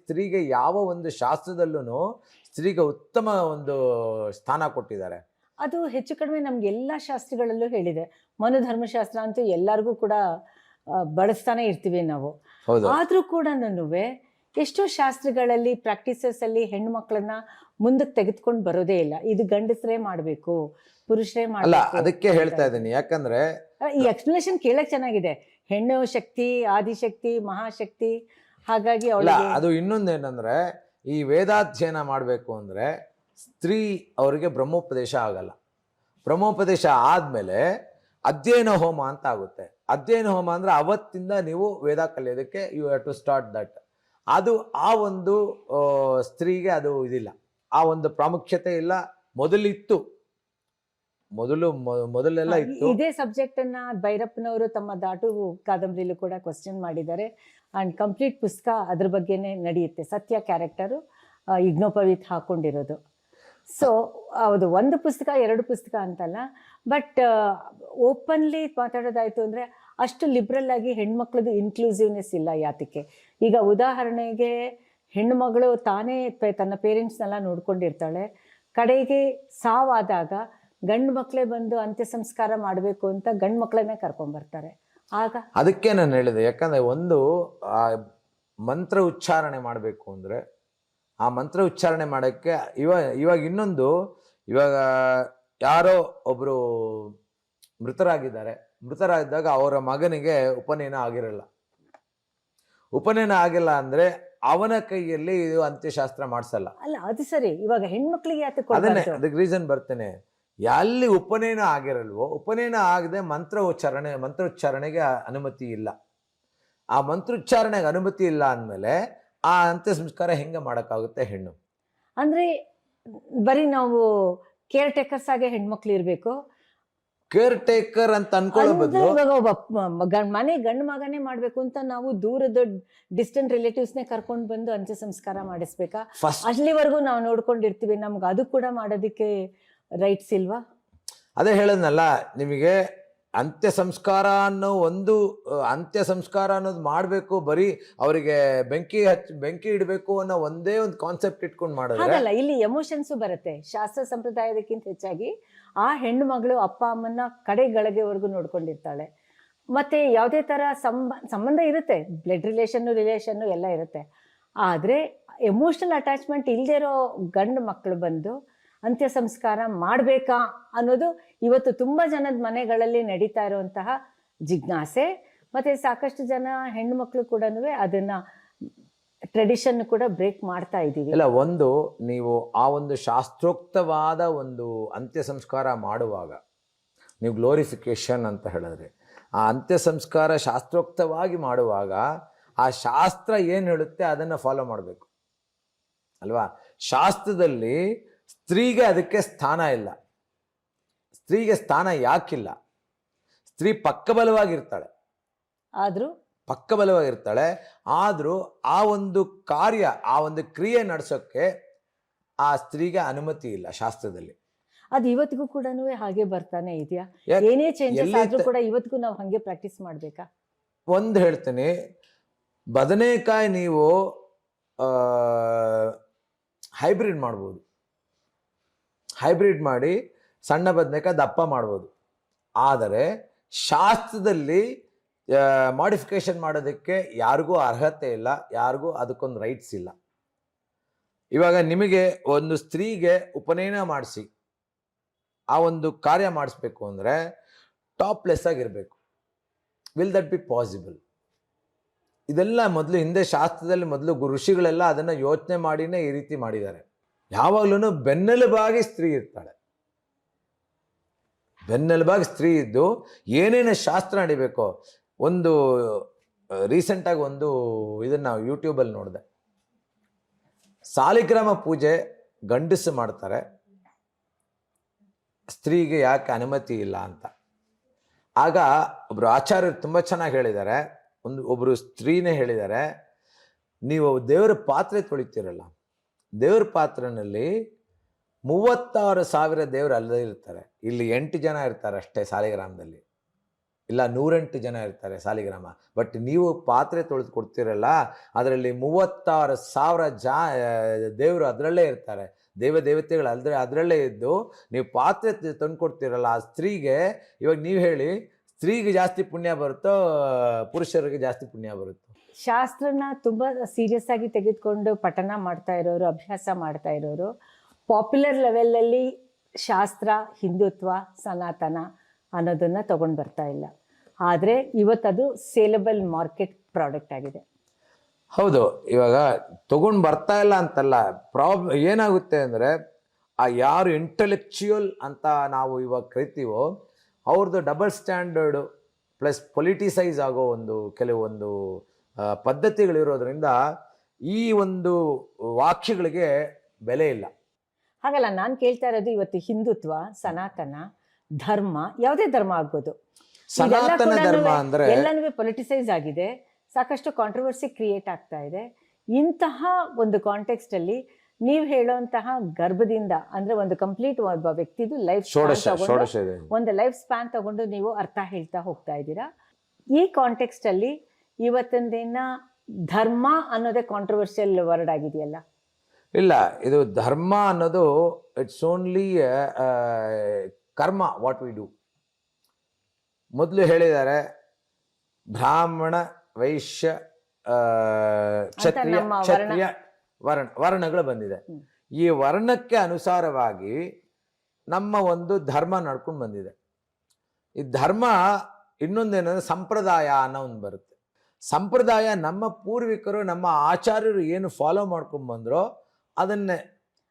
ಸ್ತ್ರೀಗೆ ಯಾವ ಒಂದು ಶಾಸ್ತ್ರದಲ್ಲೂ ಸ್ತ್ರೀಗೆ ಉತ್ತಮ ಒಂದು ಸ್ಥಾನ ಕೊಟ್ಟಿದ್ದಾರೆ. ಅದು ಹೆಚ್ಚು ಕಡಿಮೆ ನಮ್ಗೆ ಎಲ್ಲ ಶಾಸ್ತ್ರಗಳಲ್ಲೂ ಹೇಳಿದೆ. ಮನೋಧರ್ಮಶಾಸ್ತ್ರ ಅಂತೂ ಎಲ್ಲರಿಗೂ ಕೂಡ ಬಳಸ್ತಾನೆ ಇರ್ತೀವಿ ನಾವು. ಆದರೂ ಕೂಡ ಎಷ್ಟೋ ಶಾಸ್ತ್ರಗಳಲ್ಲಿ ಪ್ರಾಕ್ಟೀಸಸ್ ಅಲ್ಲಿ ಮಕ್ಕಳನ್ನ ಮುಂದಕ್ಕೆ ತೆಗೆದುಕೊಂಡು ಬರೋದೇ ಇಲ್ಲ. ಇದು ಗಂಡಸರೇ ಮಾಡಬೇಕು ಪುರುಷರೇ ಮಾಡಬೇಕು ಅದಕ್ಕೆ ಹೇಳ್ತಾ ಇದ್ದೀನಿ. ಯಾಕಂದ್ರೆ ಈ ಎಕ್ಸ್ಪ್ಲನೇಷನ್ ಕೇಳಕ್ ಚೆನ್ನಾಗಿದೆ. ಹೆಣ್ಣು ಶಕ್ತಿ ಆದಿಶಕ್ತಿ ಮಹಾಶಕ್ತಿ ಹಾಗಾಗಿ ಅವಳ ಅದು ಇನ್ನೊಂದೇನಂದ್ರೆ ಈ ವೇದಾಧ್ಯಯನ ಮಾಡಬೇಕು ಅಂದ್ರೆ ಸ್ತ್ರೀ ಅವರಿಗೆ ಬ್ರಹ್ಮೋಪದೇಶ ಆಗಲ್ಲ. ಬ್ರಹ್ಮೋಪದೇಶ ಆದಮೇಲೆ ಅಧ್ಯಯನ ಹೋಮ ಅಂತ ಆಗುತ್ತೆ. ಅಧ್ಯಯನ ಹೋಮ ಅಂದ್ರೆ ಅವತ್ತಿಂದ ನೀವು ವೇದ ಕಲಿಯೋದಕ್ಕೆ you have to start that ಅದು ಆ ಒಂದು ಸ್ತ್ರೀಗೆ ಅದು ಇದಿಲ್ಲ. ಆ ಒಂದು ಪ್ರಾಮುಖ್ಯತೆ ಇಲ್ಲ. ಮೊದಲಿತ್ತು. ಮೊದಲು ಮೊದಲೆಲ್ಲ ಇತ್ತು. ಇದೇ ಸಬ್ಜೆಕ್ಟ್ ಅನ್ನ ಭೈರಪ್ಪನವರು ತಮ್ಮ ದಾಟು ಕಾದಂಬರಿಲೂ ಕೂಡ ಕ್ವಶನ್ ಮಾಡಿದ್ದಾರೆ. ಅಂಡ್ ಕಂಪ್ಲೀಟ್ ಪುಸ್ತಕ ಅದ್ರ ಬಗ್ಗೆನೇ ನಡೆಯುತ್ತೆ. ಸತ್ಯ ಕ್ಯಾರೆಕ್ಟರು ಇಗ್ನೋಪವೀತ್ ಹಾಕೊಂಡಿರೋದು. ಸೊ ಅದು ಒಂದು ಪುಸ್ತಕ, ಎರಡು ಪುಸ್ತಕ ಅಂತಲ್ಲ. ಬಟ್ ಓಪನ್ಲಿ ಮಾತಾಡೋದಾಯಿತು ಅಂದರೆ ಅಷ್ಟು ಲಿಬ್ರಲ್ ಆಗಿ ಹೆಣ್ಮಕ್ಳದ್ದು ಇನ್ಕ್ಲೂಸಿವ್ನೆಸ್ ಇಲ್ಲ ಯಾತಕ್ಕೆ ಈಗ ಉದಾಹರಣೆಗೆ ಹೆಣ್ಣುಮಗಳು ತಾನೇ ತನ್ನ ಪೇರೆಂಟ್ಸ್ನೆಲ್ಲ ನೋಡ್ಕೊಂಡಿರ್ತಾಳೆ. ಕಡೆಗೆ ಸಾವಾದಾಗ ಗಂಡು ಮಕ್ಕಳೇ ಬಂದು ಅಂತ್ಯ ಸಂಸ್ಕಾರ ಮಾಡಬೇಕು ಅಂತ ಗಂಡು ಮಕ್ಕಳನ್ನೇ ಕರ್ಕೊಂಡ್ಬರ್ತಾರೆ ಆಗ ಅದಕ್ಕೆ ನಾನು ಹೇಳಿದೆ, ಯಾಕಂದ್ರೆ ಒಂದು ಮಂತ್ರ ಉಚ್ಚಾರಣೆ ಮಾಡಬೇಕು ಅಂದ್ರೆ ಆ ಮಂತ್ರ ಉಚ್ಚಾರಣೆ ಮಾಡೋಕ್ಕೆ ಇವಾಗ ಇವಾಗ ಇನ್ನೊಂದು ಇವಾಗ ಯಾರೋ ಒಬ್ಬರು ಮೃತರಾಗಿದ್ದಾರೆ. ಮೃತರಾಗಿದ್ದಾಗ ಅವರ ಮಗನಿಗೆ ಉಪನಯನ ಆಗಿರಲ್ಲ. ಉಪನಯನ ಆಗಿಲ್ಲ ಅಂದ್ರೆ ಅವನ ಕೈಯಲ್ಲಿ ಇದು ಅಂತ್ಯಶಾಸ್ತ್ರ ಮಾಡಿಸಲ್ಲ. ಅಲ್ಲ ಅದು ಸರಿ. ಇವಾಗ ಹೆಣ್ಮಕ್ಳಿಗೆ ಯಾತಕ್ಕೆ ಅದನ್ನೇ? ಅದಕ್ಕೆ ರೀಸನ್ ಬರ್ತೇನೆ. ಎಲ್ಲಿ ಉಪನಯನ ಆಗಿರಲ್ವೋ ಉಪನಯನ ಆಗದೆ ಮಂತ್ರ ಉಚ್ಚಾರಣೆ ಮಂತ್ರೋಚ್ಚಾರಣೆಗೆ ಅನುಮತಿ ಇಲ್ಲ. ಆ ಮಂತ್ರೋಚ್ಚಾರಣೆಗೆ ಅನುಮತಿ ಇಲ್ಲ ಅಂದಮೇಲೆ ಆ ಅಂತ್ಯ ಸಂಸ್ಕಾರ ಹೆಂಗೆ ಮಾಡೋಕ್ಕಾಗುತ್ತೆ ಹೆಣ್ಣು? ಅಂದ್ರೆ ಬರೀ ನಾವು ಕೇರ್ ಟೇಕರ್ಸ್ ಆಗಿ ಹೆಣ್ಮಕ್ಳು ಇರಬೇಕು. ಕೇರ್ ಟೇಕರ್ ಅಂತ ಅನ್ಕೊಳ್ಳೋ ಬದಲು? ಒಬ್ಬ ಗಂಡ್- ಮನೆ ಗಂಡು ಮಗನೇ ಮಾಡ್ಬೇಕು ಅಂತ ನಾವು ದೂರದ ಡಿಸ್ಟೆಂಟ್ ರಿಲೇಟಿವ್ಸ್ನೇ ಕರ್ಕೊಂಡು ಬಂದು ಅಂತ್ಯ ಸಂಸ್ಕಾರ ಮಾಡಿಸ್ಬೇಕಾ? ಅಲ್ಲಿವರೆಗೂ ನಾವು ನೋಡ್ಕೊಂಡಿರ್ತೀವಿ ನಮ್ಗೆ ಅದು ಕೂಡ ಮಾಡೋದಕ್ಕೆ ರೈಟ್ಸ್ ಇಲ್ವಾ? ಅದೇ ಹೇಳದ್ನಲ್ಲ ನಿಮಗೆ ಅಂತ್ಯ ಸಂಸ್ಕಾರ ಅನ್ನೋ ಒಂದು ಅಂತ್ಯ ಸಂಸ್ಕಾರ ಅನ್ನೋದು ಮಾಡಬೇಕು, ಬರೀ ಅವರಿಗೆ ಬೆಂಕಿ ಹಚ್ಚಿ, ಬೆಂಕಿ ಇಡಬೇಕು ಅನ್ನೋ ಒಂದೇ ಒಂದು ಕಾನ್ಸೆಪ್ಟ್ ಇಟ್ಕೊಂಡು ಮಾಡೋದಲ್ಲ ಇಲ್ಲಿ ಎಮೋಷನ್ಸು ಬರುತ್ತೆ. ಶಾಸ್ತ್ರ ಸಂಪ್ರದಾಯದಕ್ಕಿಂತ ಹೆಚ್ಚಾಗಿ ಆ ಹೆಣ್ಣು ಮಗಳು ಅಪ್ಪ ಅಮ್ಮನ ಕಡೆಗಳಿಗೆವರೆಗೂ ನೋಡ್ಕೊಂಡಿರ್ತಾಳೆ. ಮತ್ತೆ ಯಾವುದೇ ಥರ ಸಂಬ, ಸಂಬಂಧ ಇರುತ್ತೆ. ಬ್ಲಡ್ ರಿಲೇಷನ್ನು ರಿಲೇಷನ್ನು ಎಲ್ಲ ಇರುತ್ತೆ. ಆದರೆ ಎಮೋಷನಲ್ ಅಟ್ಯಾಚ್ಮೆಂಟ್ ಇಲ್ಲದೆ ಇರೋ ಗಂಡು ಮಕ್ಕಳು ಬಂದು ಅಂತ್ಯ ಸಂಸ್ಕಾರ ಮಾಡಬೇಕಾ ಅನ್ನೋದು ಇವತ್ತು ತುಂಬ ಜನದ ಮನೆಗಳಲ್ಲಿ ನಡೀತಾ ಇರುವಂತಹ ಜಿಜ್ಞಾಸೆ. ಮತ್ತು ಸಾಕಷ್ಟು ಜನ ಹೆಣ್ಣು ಮಕ್ಕಳು ಕೂಡ ಅದನ್ನು ಟ್ರೆಡಿಷನ್ ಕೂಡ ಬ್ರೇಕ್ ಮಾಡ್ತಾ ಇದ್ದೀವಿ. ಇಲ್ಲ, ಒಂದು ನೀವು ಆ ಒಂದು ಶಾಸ್ತ್ರೋಕ್ತವಾದ ಒಂದು ಅಂತ್ಯ ಸಂಸ್ಕಾರ ಮಾಡುವಾಗ, ನೀವು ಗ್ಲೋರಿಫಿಕೇಶನ್ ಅಂತ ಹೇಳಿದ್ರೆ, ಆ ಅಂತ್ಯ ಸಂಸ್ಕಾರ ಶಾಸ್ತ್ರೋಕ್ತವಾಗಿ ಮಾಡುವಾಗ ಆ ಶಾಸ್ತ್ರ ಏನು ಹೇಳುತ್ತೆ ಅದನ್ನು ಫಾಲೋ ಮಾಡಬೇಕು. ಅಲ್ವಾ? ಶಾಸ್ತ್ರದಲ್ಲಿ ಸ್ತ್ರೀಗೆ ಅದಕ್ಕೆ ಸ್ಥಾನ ಇಲ್ಲ. ಸ್ತ್ರೀಗೆ ಸ್ಥಾನ ಯಾಕಿಲ್ಲ? ಸ್ತ್ರೀ ಪಕ್ಕಬಲವಾಗಿರ್ತಾಳೆ ಆದರೂ? ಪಕ್ಕಬಲವಾಗಿರ್ತಾಳೆ ಆದರೂ ಆ ಒಂದು ಕಾರ್ಯ ಆ ಒಂದು ಕ್ರಿಯೆ ನಡೆಸೋಕ್ಕೆ ಆ ಸ್ತ್ರೀಗೆ ಅನುಮತಿ ಇಲ್ಲ ಶಾಸ್ತ್ರದಲ್ಲಿ. ಅದು ಇವತ್ತಿಗೂ ಕೂಡ ಹಾಗೆ ಬರ್ತಾನೆ ಇದೆಯಾ? ಏನೇ ಚೇಂಜಸ್ ಆದ್ರೂ ಕೂಡ ಇವತ್ತಿಗೂ ನಾವು ಹಾಗೆ ಪ್ರಾಕ್ಟೀಸ್ ಮಾಡಬೇಕಾ? ಒಂದು ಹೇಳ್ತೀನಿ. ಬದನೆಕಾಯಿ ನೀವು ಹೈಬ್ರಿಡ್ ಮಾಡ್ಬೋದು. ಹೈಬ್ರಿಡ್ ಮಾಡಿ ಸಣ್ಣ ಬದನೆಕಾಯಿ ದಪ್ಪ ಮಾಡ್ಬೋದು. ಆದರೆ ಶಾಸ್ತ್ರದಲ್ಲಿ ಮಾಡಿಫಿಕೇಷನ್ ಮಾಡೋದಕ್ಕೆ ಯಾರಿಗೂ ಅರ್ಹತೆ ಇಲ್ಲ, ಯಾರಿಗೂ ಅದಕ್ಕೊಂದು ರೈಟ್ಸ್ ಇಲ್ಲ. ಇವಾಗ ನಿಮಗೆ ಒಂದು ಸ್ತ್ರೀಗೆ ಉಪನಯನ ಮಾಡಿಸಿ, ಆ ಒಂದು ಕಾರ್ಯ ಮಾಡಿಸ್ಬೇಕು ಅಂದರೆ ಟಾಪ್ಲೆಸ್ ಆಗಿರಬೇಕು. ವಿಲ್ ದಟ್ ಬಿ ಪಾಸಿಬಲ್ ಇದೆಲ್ಲ ಮೊದಲು ಹಿಂದೆ ಶಾಸ್ತ್ರದಲ್ಲಿ ಮೊದಲು ಋಷಿಗಳೆಲ್ಲ ಅದನ್ನು ಯೋಚನೆ ಮಾಡಿನೇ ಈ ರೀತಿ ಮಾಡಿದ್ದಾರೆ. ಯಾವಾಗಲೂ ಬೆನ್ನೆಲುಬಾಗಿ ಸ್ತ್ರೀ ಇರ್ತಾಳೆ. ಬೆನ್ನೆಲುಬಾಗಿ ಸ್ತ್ರೀ ಇದ್ದು ಏನೇನು ಶಾಸ್ತ್ರ ನಡಿಬೇಕೋ, ಒಂದು ರೀಸೆಂಟಾಗಿ ಒಂದು ಇದನ್ನು ನಾವು ಯೂಟ್ಯೂಬಲ್ಲಿ ನೋಡಿದೆ. ಸಾಲಿಗ್ರಾಮ ಪೂಜೆ ಗಂಡಸು ಮಾಡ್ತಾರೆ. ಸ್ತ್ರೀಗೆ ಯಾಕೆ ಅನುಮತಿ ಇಲ್ಲ ಅಂತ. ಆಗ ಒಬ್ಬರು ಆಚಾರ್ಯರು ತುಂಬ ಚೆನ್ನಾಗಿ ಹೇಳಿದ್ದಾರೆ. ಒಂದು ಒಬ್ಬರು ಸ್ತ್ರೀನೇ ಹೇಳಿದ್ದಾರೆ. ನೀವು ದೇವರ ಪಾತ್ರೆ ತೊಳಿತೀರಲ್ಲ. ದೇವರ ಪಾತ್ರನಲ್ಲಿ ಮೂವತ್ತಾರು ಸಾವಿರ ದೇವರು ಅಲ್ಲದೇ ಇರ್ತಾರೆ. ಇಲ್ಲಿ ಎಂಟು ಜನ ಇರ್ತಾರೆ ಅಷ್ಟೇ ಸಾಲಿಗ್ರಾಮದಲ್ಲಿ. ಇಲ್ಲ, ನೂರೆಂಟು ಜನ ಇರ್ತಾರೆ ಸಾಲಿಗ್ರಾಮ. ಬಟ್ ನೀವು ಪಾತ್ರೆ ತೊಳೆದು ಕೊಡ್ತೀರಲ್ಲ, ಅದರಲ್ಲಿ ಮೂವತ್ತಾರು ಸಾವಿರ ಜಾ ದೇವರು ಅದರಲ್ಲೇ ಇರ್ತಾರೆ. ದೇವ ದೇವತೆಗಳು ಅಲ್ದ್ರೆ ಅದರಲ್ಲೇ ಇದ್ದು ನೀವು ಪಾತ್ರೆ ತಂದು ಕೊಡ್ತೀರಲ್ಲ, ಆ ಸ್ತ್ರೀಗೆ, ಇವಾಗ ನೀವು ಹೇಳಿ, ಸ್ತ್ರೀಗೆ ಜಾಸ್ತಿ ಪುಣ್ಯ ಬರುತ್ತೋ, ಪುರುಷರಿಗೆ ಜಾಸ್ತಿ ಪುಣ್ಯ ಬರುತ್ತೋ? ಶಾಸ್ತ್ರನ ತುಂಬ ಸೀರಿಯಸ್ ಆಗಿ ತೆಗೆದುಕೊಂಡು ಪಠನ ಮಾಡ್ತಾ ಇರೋರು, ಅಭ್ಯಾಸ ಮಾಡ್ತಾ ಇರೋರು ಪಾಪ್ಯುಲರ್ ಲೆವೆಲಲ್ಲಿ ಶಾಸ್ತ್ರ, ಹಿಂದುತ್ವ, ಸನಾತನ ಅನ್ನೋದನ್ನ ತಗೊಂಡು ಬರ್ತಾ ಇಲ್ಲ. ಆದರೆ ಇವತ್ತದು ಸೇಲಬಲ್ ಮಾರ್ಕೆಟ್ ಪ್ರಾಡಕ್ಟ್ ಆಗಿದೆ. ಹೌದು, ಇವಾಗ ತಗೊಂಡು ಬರ್ತಾ ಇಲ್ಲ ಅಂತಲ್ಲ ಪ್ರಾಬ್ ಏನಾಗುತ್ತೆ ಅಂದರೆ, ಆ ಯಾರು ಇಂಟಲೆಕ್ಚುಯಲ್ ಅಂತ ನಾವು ಇವಾಗ ಕರಿತೀವೋ ಅವ್ರದ್ದು ಡಬಲ್ ಸ್ಟ್ಯಾಂಡರ್ಡು ಪ್ಲಸ್ ಪೊಲಿಟಿಸೈಸ್ ಆಗೋ ಒಂದು ಕೆಲವೊಂದು ಪದ್ಧತಿಗಳಿರೋದ್ರಿಂದ ಈ ಒಂದು ವಾಕ್ಯಗಳಿಗೆ ಬೆಲೆ ಇಲ್ಲ. ಹಾಗಲ್ಲ ನಾನು ಕೇಳ್ತಾ ಇರೋದು ಇವತ್ತು ಹಿಂದುತ್ವ ಸನಾತನ ಧರ್ಮ ಯಾವುದೇ ಧರ್ಮ ಆಗ್ಬೋದು. ಸನಾತನ ಧರ್ಮ ಅಂದ್ರೆ ಎಲ್ಲನೂ ಪೊಲಿಟಿಸೈಸ್ ಆಗಿದೆ. ಸಾಕಷ್ಟು ಕಾಂಟ್ರವರ್ಸಿ ಕ್ರಿಯೇಟ್ ಆಗ್ತಾ ಇದೆ. ಇಂತಹ ಒಂದು ಕಾಂಟೆಕ್ಸ್ಟ್ ಅಲ್ಲಿ ನೀವು ಹೇಳುವಂತಹ ಗರ್ಭದಿಂದ ಅಂದ್ರೆ ಒಂದು ಕಂಪ್ಲೀಟ್ ಒಬ್ಬ ವ್ಯಕ್ತಿದು ಲೈಫ್ ಒಂದು ಲೈಫ್ ಸ್ಪ್ಯಾನ್ ತಗೊಂಡು ನೀವು ಅರ್ಥ ಹೇಳ್ತಾ ಹೋಗ್ತಾ ಇದ್ದೀರಾ? ಈ ಕಾಂಟೆಕ್ಸ್ಟ್ ಅಲ್ಲಿ ಇವತ್ತಿನ ದಿನ ಧರ್ಮ ಅನ್ನೋದೇ ಕಾಂಟ್ರವರ್ಷಿಯಲ್ ವರ್ಡ್ ಆಗಿದೆಯಲ್ಲ? ಇಲ್ಲ ಇದು ಧರ್ಮ ಅನ್ನೋದು it's only karma what we do ಮೊದಲು ಹೇಳಿದ್ದಾರೆ ಬ್ರಾಹ್ಮಣ ವೈಶ್ಯ ಆ, ಕ್ಷತ್ರಿಯ ಕ್ಷತ್ರಿಯ ವರ್ಣ ವರ್ಣಗಳು ಬಂದಿದೆ. ಈ ವರ್ಣಕ್ಕೆ ಅನುಸಾರವಾಗಿ ನಮ್ಮ ಒಂದು ಧರ್ಮ ನಡ್ಕೊಂಡು ಬಂದಿದೆ. ಈ ಧರ್ಮ ಇನ್ನೊಂದೇನಂದ್ರೆ ಸಂಪ್ರದಾಯ ಅನ್ನೋ ಒಂದು ಬರುತ್ತೆ. ಸಂಪ್ರದಾಯ ನಮ್ಮ ಪೂರ್ವಿಕರು ನಮ್ಮ ಆಚಾರ್ಯರು ಏನು ಫಾಲೋ ಮಾಡ್ಕೊಂಡು ಬಂದ್ರೋ ಅದನ್ನೇ.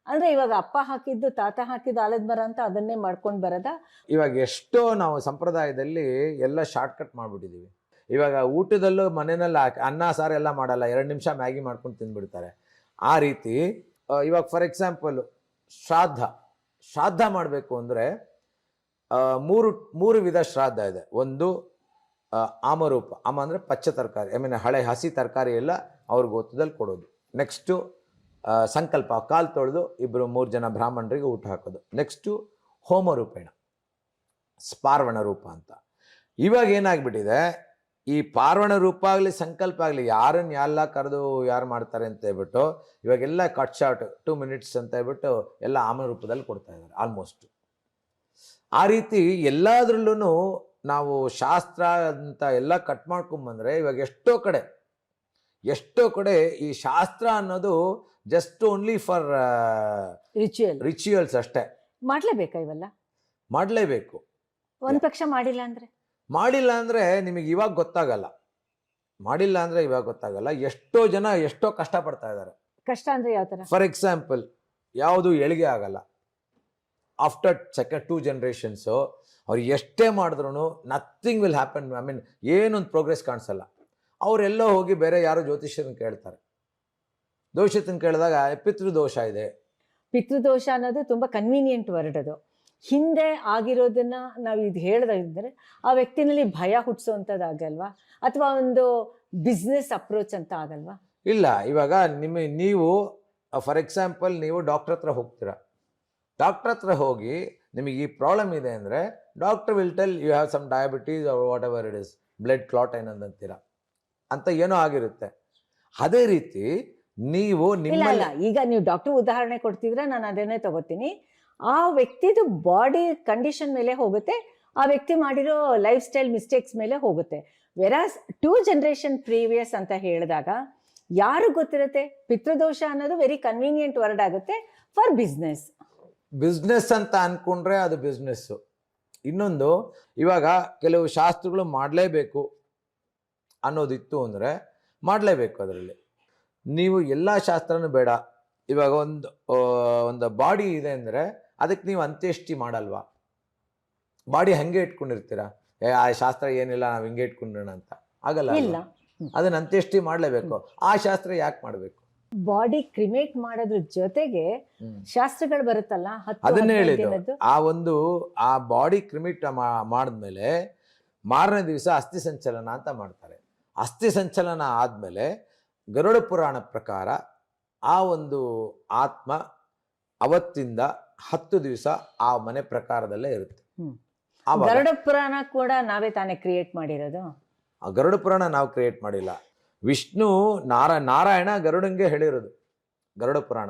ಅಂದ್ರೆ ಇವಾಗ ಅಪ್ಪ ಹಾಕಿದ್ದು ತಾತ ಹಾಕಿದ್ದು ಆಲದ ಮರ ಅಂತ ಅದನ್ನೇ ಮಾಡ್ಕೊಂಡು ಬರೋದ? ಇವಾಗ ಎಷ್ಟೋ ನಾವು ಸಂಪ್ರದಾಯದಲ್ಲಿ ಎಲ್ಲ ಶಾರ್ಟ್ಕಟ್ ಮಾಡಿಬಿಟ್ಟಿದ್ದೀವಿ ಇವಾಗ ಊಟದಲ್ಲೂ ಮನೆಯಲ್ಲಿ ಹಾಕಿ ಅನ್ನ ಸಾರು ಎಲ್ಲ ಮಾಡಲ್ಲ ಎರಡು ನಿಮಿಷ ಮ್ಯಾಗಿ ಮಾಡ್ಕೊಂಡು ತಿಂದ್ಬಿಡ್ತಾರೆ. ಆ ರೀತಿ ಇವಾಗ ಫಾರ್ ಎಕ್ಸಾಂಪಲ್ ಶ್ರಾದ್ದ ಶ್ರಾದ್ದ ಮಾಡಬೇಕು ಅಂದರೆ ಮೂರು ಮೂರು ವಿಧ ಶ್ರಾದ್ದ ಇದೆ. ಒಂದು ಆಮರೂಪ. ಆಮ ಅಂದರೆ ಪಚ್ಚ ತರಕಾರಿ. ಐ ಮೀನ್ ಹಳೆ ಹಸಿ ತರಕಾರಿ ಎಲ್ಲ ಅವ್ರಿಗೆ ಗೊತ್ತದಲ್ಲಿ ಕೊಡೋದು. ನೆಕ್ಸ್ಟು ಸಂಕಲ್ಪ. ಕಾಲು ತೊಳೆದು ಇಬ್ಬರು ಮೂರು ಜನ ಬ್ರಾಹ್ಮಣರಿಗೆ ಊಟ ಹಾಕೋದು. ನೆಕ್ಸ್ಟು ಹೋಮರೂಪೇಣ ಸ್ಪಾರ್ವಣ ರೂಪ ಅಂತ. ಇವಾಗ ಏನಾಗ್ಬಿಟ್ಟಿದೆ? ಈ ಪಾರ್ವಣ ರೂಪ ಆಗಲಿ, ಸಂಕಲ್ಪ ಆಗಲಿ, ಯಾರನ್ನು ಎಲ್ಲ ಕರೆದು ಯಾರು ಮಾಡ್ತಾರೆ ಅಂತ ಹೇಳ್ಬಿಟ್ಟು, ಇವಾಗೆಲ್ಲ ಕಟ್ ಶಾರ್ಟ್ ಟೂ ಮಿನಿಟ್ಸ್ ಅಂತ ಹೇಳ್ಬಿಟ್ಟು ಎಲ್ಲ ಆಮ ರೂಪದಲ್ಲಿ ಕೊಡ್ತಾ ಇದ್ದಾರೆ ಆಲ್ಮೋಸ್ಟ್ ಆ ರೀತಿ ಎಲ್ಲದರಲ್ಲೂ ನಾವು ಶಾಸ್ತ್ರ ಅಂತ ಎಲ್ಲ ಕಟ್ ಮಾಡ್ಕೊಂಬಂದರೆ ಇವಾಗ ಎಷ್ಟೋ ಕಡೆ ಎಷ್ಟೋ ಕಡೆ ಈ ಶಾಸ್ತ್ರ ಅನ್ನೋದು just only for ritual rituals ಅಷ್ಟೇ. ಮಾಡಲೇಬೇಕಾ ಇವೆಲ್ಲ? ಮಾಡಲೇಬೇಕು. ಒಂದು ಪಕ್ಷ ಮಾಡಿಲ್ಲ ಅಂದರೆ? ಮಾಡಿಲ್ಲ ಅಂದರೆ ನಿಮಗೆ ಇವಾಗ ಗೊತ್ತಾಗಲ್ಲ. ಮಾಡಿಲ್ಲ ಅಂದರೆ ಇವಾಗ ಗೊತ್ತಾಗಲ್ಲ. ಎಷ್ಟೋ ಜನ ಎಷ್ಟೋ ಪಡ್ತಾ ಇದ್ದಾರೆ. ಕಷ್ಟ ಅಂದರೆ ಯಾವ ಥರ? ಫಾರ್ ಎಕ್ಸಾಂಪಲ್ ಯಾವುದು ಎಳಿಗೆ ಆಗಲ್ಲ. ಆಫ್ಟರ್ ಸೆಕೆಂಡ್ ಟೂ ಜನ್ರೇಷನ್ಸು ಅವ್ರು ಎಷ್ಟೇ ಮಾಡಿದ್ರು nothing will happen I mean ಏನೊಂದು ಪ್ರೋಗ್ರೆಸ್ ಕಾಣಿಸಲ್ಲ. ಅವರೆಲ್ಲೋ ಹೋಗಿ ಬೇರೆ ಯಾರೋ ಜ್ಯೋತಿಷ್ಯರನ್ನು ಕೇಳ್ತಾರೆ. ದೋಷತನ ಕೇಳಿದಾಗ ಪಿತೃದೋಷ ಇದೆ. ಪಿತೃದೋಷ ಅನ್ನೋದು ತುಂಬಾ ಕನ್ವೀನಿಯಂಟ್ ವರ್ಡ್ ಅದು. ಹಿಂದೆ ಆಗಿರೋದನ್ನ ನಾವು ಇದು ಹೇಳ್ದಾಗಿದ್ರೆ ಆ ವ್ಯಕ್ತಿನಲ್ಲಿ ಭಯ ಹುಟ್ಟಿಸೋವಂಥದ್ದಾಗಲ್ವಾ ಅಥವಾ ಒಂದು ಬಿಸ್ನೆಸ್ ಅಪ್ರೋಚ್ ಅಂತ ಆಗಲ್ವಾ? ಇಲ್ಲ ಇವಾಗ ನಿಮ್ಮ ನೀವು ಫಾರ್ ಎಕ್ಸಾಂಪಲ್ ನೀವು ಡಾಕ್ಟ್ರ್ ಹತ್ರ ಹೋಗ್ತೀರಾ. ಡಾಕ್ಟ್ರ್ ಹತ್ರ ಹೋಗಿ ನಿಮಗೆ ಈ ಪ್ರಾಬ್ಲಮ್ ಇದೆ ಅಂದರೆ doctor will tell you have some diabetes whatever it is blood clot ಏನಂತೀರಾ ಅಂತ ಏನೋ ಆಗಿರುತ್ತೆ. ಅದೇ ರೀತಿ ನೀವು ಇಲ್ಲ ನಿಮ್ಮ ಈಗ ನೀವು ಡಾಕ್ಟರ್ ಉದಾಹರಣೆ ಕೊಡ್ತಿದ್ರೆ ನಾನು ಅದನ್ನೇ ತಗೋತೀನಿ. ಆ ವ್ಯಕ್ತಿದು ಬಾಡಿ ಕಂಡೀಷನ್ ಮೇಲೆ ಹೋಗುತ್ತೆ ಆ ವ್ಯಕ್ತಿ ಮಾಡಿರೋ ಲೈಫ್ ಸ್ಟೈಲ್ ಮಿಸ್ಟೇಕ್ಸ್ ಮೇಲೆ ಹೋಗುತ್ತೆ. ವೆರಾಸ್ ಟೂ ಜನರೇಷನ್ ಪ್ರೀವಿಯಸ್ ಅಂತ ಹೇಳಿದಾಗ ಯಾರು ಗೊತ್ತಿರುತ್ತೆ? ಪಿತೃದೋಷ ಅನ್ನೋದು ವೆರಿ ಕನ್ವೀನಿಯಂಟ್ ವರ್ಡ್ ಆಗುತ್ತೆ ಫಾರ್ ಬಿಸ್ನೆಸ್ ಬಿಸ್ನೆಸ್ ಅಂತ ಅನ್ಕೊಂಡ್ರೆ ಅದು ಬಿಸ್ನೆಸ್ಸು ಇನ್ನೊಂದು ಇವಾಗ ಕೆಲವು ಶಾಸ್ತ್ರಗಳು ಮಾಡಲೇಬೇಕು ಅನ್ನೋದಿತ್ತು ಅಂದರೆ ಮಾಡಲೇಬೇಕು ಅದರಲ್ಲಿ. ನೀವು ಎಲ್ಲ ಶಾಸ್ತ್ರನೂ ಬೇಡ. ಇವಾಗ ಒಂದು ಒಂದು ಬಾಡಿ ಇದೆ ಅಂದರೆ ಅದಕ್ಕೆ ನೀವು ಅಂತ್ಯಷ್ಟಿ ಮಾಡಲ್ವಾ? ಬಾಡಿ ಹಂಗೆ ಇಟ್ಕೊಂಡಿರ್ತೀರಾ? ಏ ಆ ಶಾಸ್ತ್ರ ಏನಿಲ್ಲ ನಾವು ಹಿಂಗೆ ಇಟ್ಕೊಂಡ್ರೋಣ ಅಂತ. ಆಗಲ್ಲ ಅದನ್ನ ಅಂತ್ಯಷ್ಟಿ ಮಾಡಲೇಬೇಕು. ಆ ಶಾಸ್ತ್ರ ಯಾಕೆ ಮಾಡಬೇಕು? ಬಾಡಿ ಕ್ರಿಮೇಟ್ ಮಾಡೋದ್ರ ಜೊತೆಗೆ ಶಾಸ್ತ್ರಗಳು ಬರುತ್ತಲ್ಲ ಅದನ್ನೇ ಹೇಳಿದ್ದು. ಆ ಒಂದು ಆ ಬಾಡಿ ಕ್ರಿಮೇಟ್ ಮಾಡಿದ್ಮೇಲೆ ಮಾರನೇ ದಿವಸ ಅಸ್ಥಿ ಸಂಚಲನ ಅಂತ ಮಾಡ್ತಾರೆ. ಅಸ್ಥಿ ಸಂಚಲನ ಆದಮೇಲೆ ಗರುಡ ಪುರಾಣ ಪ್ರಕಾರ ಆ ಒಂದು ಆತ್ಮ ಅವತ್ತಿಂದ ಹತ್ತು ದಿವಸ ಆ ಮನೆ ಪ್ರಕಾರದಲ್ಲೇ ಇರುತ್ತೆ. ಗರುಡ ಪುರಾಣ ಕೂಡ ನಾವೇ ತಾನೇ ಕ್ರಿಯೇಟ್ ಮಾಡಿರೋದು? ಆ ಗರುಡ ಪುರಾಣ ನಾವು ಕ್ರಿಯೇಟ್ ಮಾಡಿಲ್ಲ. ವಿಷ್ಣು ನಾರ, ನಾರಾಯಣ ಗರುಡಂಗೆ ಹೇಳಿರೋದು. ಗರುಡ ಪುರಾಣ.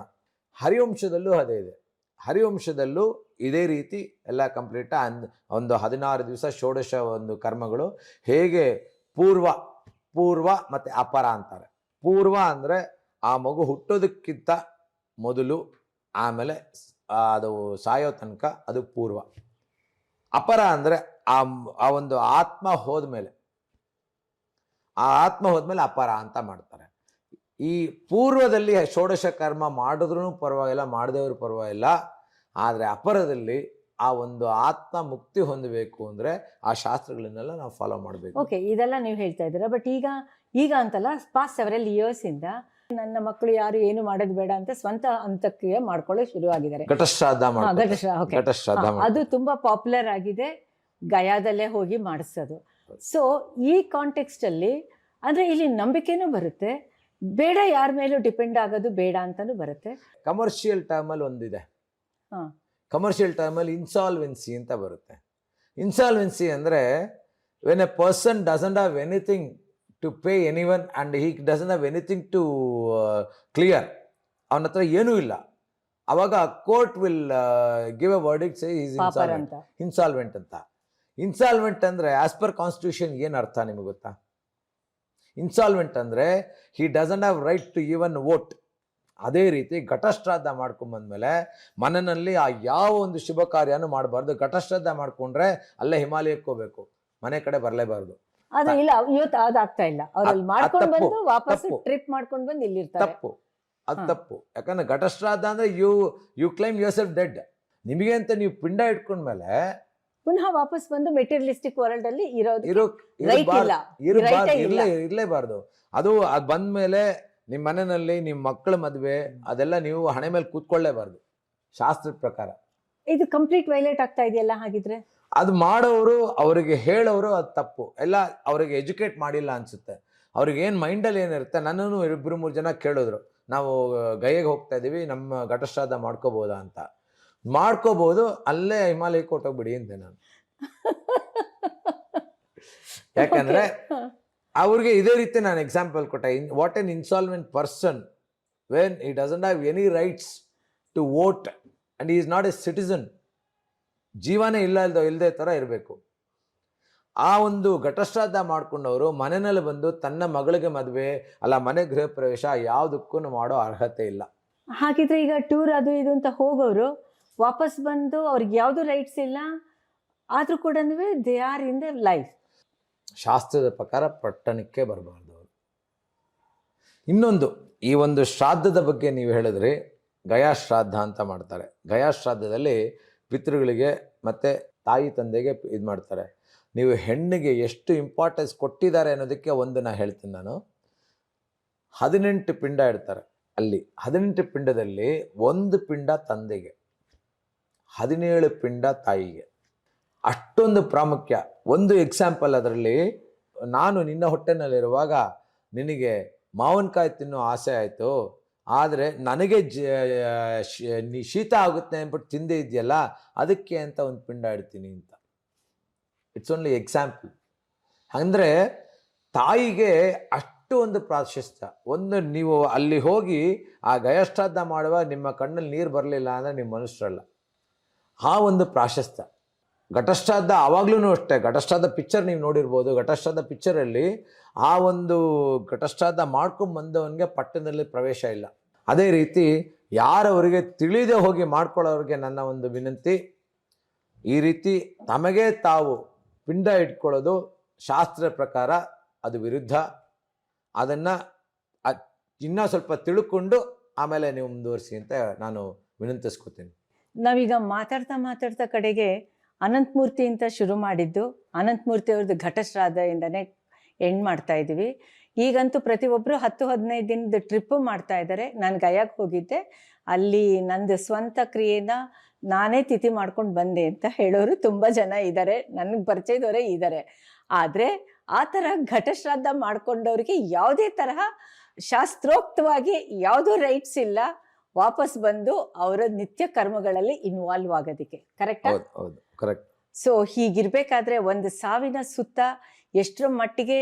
ಹರಿವಂಶದಲ್ಲೂ ಅದೇ ಇದೆ. ಹರಿವಂಶದಲ್ಲೂ ಇದೇ ರೀತಿ ಎಲ್ಲ ಕಂಪ್ಲೀಟ್ ಅಂದ್, ಒಂದು ಹದಿನಾರು ದಿವಸ ಷೋಡಶ ಒಂದು ಕರ್ಮಗಳು ಹೇಗೆ ಪೂರ್ವ ಪೂರ್ವ ಮತ್ತು ಅಪರ ಅಂತಾರೆ. ಪೂರ್ವ ಅಂದರೆ ಆ ಮಗು ಹುಟ್ಟೋದಕ್ಕಿಂತ ಮೊದಲು ಆಮೇಲೆ ಅದು ಸಾಯೋ ತನಕ ಅದು ಪೂರ್ವ. ಅಪರ ಅಂದರೆ ಆ ಆ ಒಂದು ಆತ್ಮ ಹೋದ್ಮೇಲೆ ಆ ಆತ್ಮ ಹೋದ್ಮೇಲೆ ಅಪಾರ ಅಂತ ಮಾಡ್ತಾರೆ. ಈ ಪೂರ್ವದಲ್ಲಿ ಷೋಡಶ ಕರ್ಮ ಮಾಡಿದ್ರೂ ಪರವಾಗಿಲ್ಲ ಮಾಡಿದವರು ಪರವಾಗಿಲ್ಲ. ಆದರೆ ಅಪರದಲ್ಲಿ ಆ ಒಂದು ಆತ್ಮ ಮುಕ್ತಿ ಹೊಂದಬೇಕು ಅಂದ್ರೆ ಆ ಶಾಸ್ತ್ರಗಳನ್ನೆಲ್ಲ ನಾವು ಫಾಲೋ ಮಾಡಬೇಕು. ಓಕೆ ಇದೆಲ್ಲ ನೀವು ಹೇಳ್ತಾ ಇದ್ದೀರಾ ಬಟ್ ಈಗ ಈಗ ಅಂತಲ್ಲ ಪಾಸ್ ಸೆವೆರಲ್ ಇಯರ್ಸ್ ಇಂದ ನನ್ನ ಮಕ್ಕಳು ಯಾರು ಏನು ಮಾಡೋದು ಬೇಡ ಅಂತ ಸ್ವಂತ ಹಂತಕ್ಕೆ ಮಾಡ್ಕೊಳ್ಳೋಕೆ ಶುರು ಆಗಿದ್ದಾರೆ. ಘಟಶ್ರಾದ್ದ ಅದು ತುಂಬಾ ಪಾಪ್ಯುಲರ್ ಆಗಿದೆ ಗಯಾದಲ್ಲೇ ಹೋಗಿ ಮಾಡಿಸೋದು. ಸೊ ಈ ಕಾಂಟೆಕ್ಸ್ಟಲ್ಲಿ ಅಲ್ಲಿ ಅಂದ್ರೆ ಇಲ್ಲಿ ನಂಬಿಕೆನೂ ಬರುತ್ತೆ ಬೇಡ ಯಾರ ಮೇಲೂ ಡಿಪೆಂಡ್ ಆಗೋದು ಬೇಡ ಅಂತಲೂ ಬರುತ್ತೆ. ಕಮರ್ಷಿಯಲ್ ಟರ್ಮಲ್ಲಿ ಒಂದಿದೆ. ಹಾ. ಕಮರ್ಷಿಯಲ್ ಟರ್ಮಲ್ಲಿ ಇನ್ಸಾಲ್ವೆನ್ಸಿ ಅಂತ ಬರುತ್ತೆ. ಇನ್ಸಾಲ್ವೆನ್ಸಿ ಅಂದರೆ when a person doesn't have anything to pay any one and he doesn't have anything to clear ಅವನ ಹತ್ರ ಏನೂ ಇಲ್ಲ. ಅವಾಗ court will give a verdict insolvent insolvent ಅಂತ. ಇನ್ಸಾಲ್ವೆಂಟ್ ಅಂದರೆ ಆಸ್ ಪರ್ ಕಾನ್ಸ್ಟಿಟ್ಯೂಷನ್ ಏನು ಅರ್ಥ ನಿಮಗೆ ಗೊತ್ತಾ? ಇನ್ಸಾಲ್ವೆಂಟ್ ಅಂದರೆ he doesn't have right to even vote ಅದೇ ರೀತಿ ಘಟಶ್ರಾದ್ದ ಮಾಡ್ಕೊಂಬಂದ್ಮೇಲೆ ಮನನಲ್ಲಿ ಆ ಯಾವ ಒಂದು ಶುಭ ಕಾರ್ಯನೂ ಮಾಡಬಾರ್ದು. ಘಟಶ್ರಾದ್ದ ಮಾಡ್ಕೊಂಡ್ರೆ ಅಲ್ಲೇ ಹಿಮಾಲಯಕ್ಕೆ ಹೋಗ್ಬೇಕು. ಮನೆ ಕಡೆ ಬರಲೇಬಾರ್ದು. ಆದ್ರೆ ಇಲ್ಲ ಇವತ್ತು ಅದಾಗ್ತಾ ಇಲ್ಲ. ಅವ್ರಲ್ಲಿ ಅದ್- ಮಾಡ್ಕೊಂಡು ತಪ್ಪು, ಬಂದು ವಾಪಸ್ ಟ್ರಿಪ್ ಮಾಡ್ಕೊಂಡು ಬಂದು ಇಲ್ಲಿರ್ತಾರೆ. ತಪ್ಪು. ಅದು ತಪ್ಪು. ಯಾಕಂದ್ರೆ ಘಟಶ್ರಾದ್ದ ಅಂದ್ರೆ you you claim yourself dead ನಿಮಗೆ ಅಂತ ನೀವು ಪಿಂಡ ಇಟ್ಕೊಂಡ್ಮೇಲೆ ಪುನಃ ವಾಪಸ್ ಬಂದು ಮೆಟೀರಿಯಲಿಸ್ಟಿಕ್ ವರ್ಲ್ಡ್ ಅಲ್ಲಿ ಇರೋದು. ಅದು ರೈಟ್ ಇಲ್ಲ. ಮೇಲೆ ನಿಮ್ ಇರ್ಲೇ ಇರ್ಲೇಬಾರ್ದು. ಅದು ಅದು ಬಂದ್ಮೇಲೆ ನಿಮ್ಮ ಮನೆಯಲ್ಲಿ ನಿಮ್ಮ ಮಕ್ಕಳ ಮದ್ವೆ ಅದೆಲ್ಲ ನೀವು ಹಣೆ ಮೇಲೆ ಕೂತ್ಕೊಳ್ಳೇಬಾರ್ದು. ಶಾಸ್ತ್ರದ ಪ್ರಕಾರ. ಇದು ಕಂಪ್ಲೀಟ್ ವೈಲೇಟ್ ಆಗ್ತಾ ಇದೆಯಲ್ಲ ಹಾಗಿದ್ರೆ? ಅದು ಮಾಡೋರು ಅವರಿಗೆ ಹೇಳೋರು ಅದು ತಪ್ಪು. ಎಲ್ಲ ಅವರಿಗೆ ಎಜುಕೇಟ್ ಮಾಡಿಲ್ಲ ಅನ್ಸುತ್ತೆ. ಅವ್ರಿಗೆ ಏನು ಮೈಂಡಲ್ಲಿ ಏನಿರುತ್ತೆ ನನ್ನನ್ನು ಇಬ್ಬರು ಮೂರು ಜನ ಕೇಳಿದ್ರು. ನಾವು ಗೈಗೆ ಹೋಗ್ತಾ ಇದ್ದೀವಿ ನಮ್ಮ ಘಟಶ್ರಾದ ಮಾಡ್ಕೋಬೋದಾ ಅಂತ. ಮಾಡ್ಕೋಬೋದು ಅಲ್ಲೇ ಹಿಮಾಲಯಕ್ಕೆ ಹೊಟ್ಟೋಗ್ಬಿಡಿ ಅಂತ ನಾನು. ಯಾಕಂದ್ರೆ ಅವ್ರಿಗೆ ಇದೇ ರೀತಿ ನಾನು ಎಕ್ಸಾಂಪಲ್ ಕೊಟ್ಟೆ. In what an insolvent person when he doesn't have any rights to vote and is not a citizen ಜೀವನೇ ಇಲ್ಲ ಇಲ್ದೋ ಇಲ್ಲದೆ ಥರ ಇರಬೇಕು. ಆ ಒಂದು ಘಟಶ್ರಾದ್ದ ಮಾಡ್ಕೊಂಡವರು ಮನೆಯಲ್ಲಿ ಬಂದು ತನ್ನ ಮಗಳಿಗೆ ಮದುವೆ ಅಲ್ಲ ಮನೆ ಗೃಹ ಪ್ರವೇಶ ಯಾವುದಕ್ಕೂ ಮಾಡೋ ಅರ್ಹತೆ ಇಲ್ಲ. ಹಾಗಿದ್ರೆ ಈಗ ಟೂರ್ ಅದು ಇದು ಅಂತ ಹೋಗೋರು ವಾಪಸ್ ಬಂದು ಅವ್ರಿಗೆ ಯಾವುದು ರೈಟ್ಸ್ ಇಲ್ಲ, ಆದರೂ ಕೂಡ they are in the life ಶಾಸ್ತ್ರದ ಪ್ರಕಾರ ಪಟ್ಟಣಕ್ಕೆ ಬರಬಾರ್ದು ಅವರು. ಇನ್ನೊಂದು, ಈ ಒಂದು ಶ್ರಾದ್ದದ ಬಗ್ಗೆ ನೀವು ಹೇಳಿದ್ರಿ ಗಯಾ ಶ್ರಾದ್ದ ಅಂತ ಮಾಡ್ತಾರೆ. ಗಯಾ ಶ್ರಾದ್ದದಲ್ಲಿ ಪಿತೃಗಳಿಗೆ ಮತ್ತು ತಾಯಿ ತಂದೆಗೆ ಇದು ಮಾಡ್ತಾರೆ. ನೀವು ಹೆಣ್ಣಿಗೆ ಎಷ್ಟು ಇಂಪಾರ್ಟೆನ್ಸ್ ಕೊಟ್ಟಿದ್ದಾರೆ ಅನ್ನೋದಕ್ಕೆ ಒಂದು ನಾ ಹೇಳ್ತೀನಿ ನಾನು. ಹದಿನೆಂಟು ಪಿಂಡ ಇಡ್ತಾರೆ. ಅಲ್ಲಿ ಹದಿನೆಂಟು ಪಿಂಡದಲ್ಲಿ ಒಂದು ಪಿಂಡ ತಂದೆಗೆ. ಹದಿನೇಳು ಪಿಂಡ ತಾಯಿಗೆ. ಅಷ್ಟೊಂದು ಪ್ರಾಮುಖ್ಯ. ಒಂದು ಎಕ್ಸಾಂಪಲ್ ಅದರಲ್ಲಿ, ನಾನು ನಿನ್ನ ಹೊಟ್ಟೆನಲ್ಲಿರುವಾಗ ನಿನಗೆ ಮಾವಿನಕಾಯಿ ತಿನ್ನೋ ಆಸೆ ಆಯಿತು. ಆದರೆ ನನಗೆ ಜ ಶೀತ ಆಗುತ್ತೆ ಅಂದ್ಬಿಟ್ಟು ತಿಂದೇ ಇದೆಯಲ್ಲ ಅದಕ್ಕೆ ಅಂತ ಒಂದು ಪಿಂಡ ಇಡ್ತೀನಿ ಅಂತ. ಇಟ್ಸ್ ಓನ್ಲಿ ಎಕ್ಸಾಂಪಲ್ ಅಂದರೆ ತಾಯಿಗೆ ಅಷ್ಟು ಒಂದು ಪ್ರಾಶಸ್ತ್ಯ. ಒಂದು ನೀವು ಅಲ್ಲಿ ಹೋಗಿ ಆ ಗಯಶ್ರಾದ್ದ ಮಾಡುವಾಗ ನಿಮ್ಮ ಕಣ್ಣಲ್ಲಿ ನೀರು ಬರಲಿಲ್ಲ ಅಂದರೆ ನಿಮ್ಮ ಮನುಷ್ಯರಲ್ಲ. ಆ ಒಂದು ಪ್ರಾಶಸ್ತ್ಯ. ಘಟಶ್ರಾದ್ದ ಆವಾಗ್ಲೂ ಅಷ್ಟೇ ಘಟಶ್ರಾದ್ದ ಪಿಕ್ಚರ್ ನೀವು ನೋಡಿರ್ಬೋದು ಘಟಶ್ರಾದ್ದ ಪಿಕ್ಚರಲ್ಲಿ ಆ ಒಂದು ಘಟಶ್ರಾದ್ದ ಮಾಡ್ಕೊಂಡು ಬಂದವನಿಗೆ ಪಟ್ಟಣದಲ್ಲಿ ಪ್ರವೇಶ ಇಲ್ಲ. ಅದೇ ರೀತಿ ಯಾರವರಿಗೆ ತಿಳಿದೇ ಹೋಗಿ ಮಾಡ್ಕೊಳ್ಳೋರಿಗೆ ನನ್ನ ಒಂದು ವಿನಂತಿ, ಈ ರೀತಿ ತಮಗೆ ತಾವು ಪಿಂಡ ಇಟ್ಕೊಳ್ಳೋದು ಶಾಸ್ತ್ರ ಪ್ರಕಾರ ಅದು ವಿರುದ್ಧ. ಅದನ್ನು ಇನ್ನೂ ಸ್ವಲ್ಪ ತಿಳ್ಕೊಂಡು ಆಮೇಲೆ ನೀವು ಮುಂದುವರಿಸಿ ಅಂತ ನಾನು ವಿನಂತಿಸ್ಕೊತೀನಿ. ನಾವೀಗ ಮಾತಾಡ್ತಾ ಮಾತಾಡ್ತಾ ಕಡೆಗೆ ಅನಂತಮೂರ್ತಿ ಅಂತ ಶುರು ಮಾಡಿದ್ದು, ಅನಂತಮೂರ್ತಿ ಅವ್ರದ್ದು ಘಟಶ್ರಾದ್ದದಿಂದನೇ ಎಂಡ್ ಮಾಡ್ತಾ ಇದ್ದೀವಿ ಈಗಂತೂ ಪ್ರತಿಯೊಬ್ಬರು ಹತ್ತು, ಹದಿನೈದು ದಿನದ ಟ್ರಿಪ್ಪು ಮಾಡ್ತಾ ಇದ್ದಾರೆ ನಾನು ಗಯಾಕ್ಕೆ ಹೋಗಿದ್ದೆ. ಅಲ್ಲಿ ನಂದು ಸ್ವಂತ ಕ್ರಿಯೆನ ನಾನೇ ತಿಥಿ ಮಾಡ್ಕೊಂಡು ಬಂದೆ ಅಂತ ಹೇಳೋರು ತುಂಬ ಜನ ಇದ್ದಾರೆ ನನಗೆ ಪರಿಚಯದವರೇ ಇದ್ದಾರೆ ಆದರೆ ಆ ಥರ ಘಟಶ್ರಾದ್ದ ಮಾಡ್ಕೊಂಡವ್ರಿಗೆ ಯಾವುದೇ ತರಹ ಶಾಸ್ತ್ರೋಕ್ತವಾಗಿ ಯಾವುದೂ ರೈಟ್ಸ್ ಇಲ್ಲ. ವಾಪಸ್ ಬಂದು ಅವರ ನಿತ್ಯ ಕರ್ಮಗಳಲ್ಲಿ ಇನ್ವಾಲ್ವ್ ಆಗೋದಕ್ಕೆ. ಕರೆಕ್ಟ್ ಕರೆಕ್ಟ್ ಸೊ ಹೀಗಿರ್ಬೇಕಾದ್ರೆ ಒಂದು ಸಾವಿನ ಸುತ್ತ ಎಷ್ಟರ ಮಟ್ಟಿಗೆ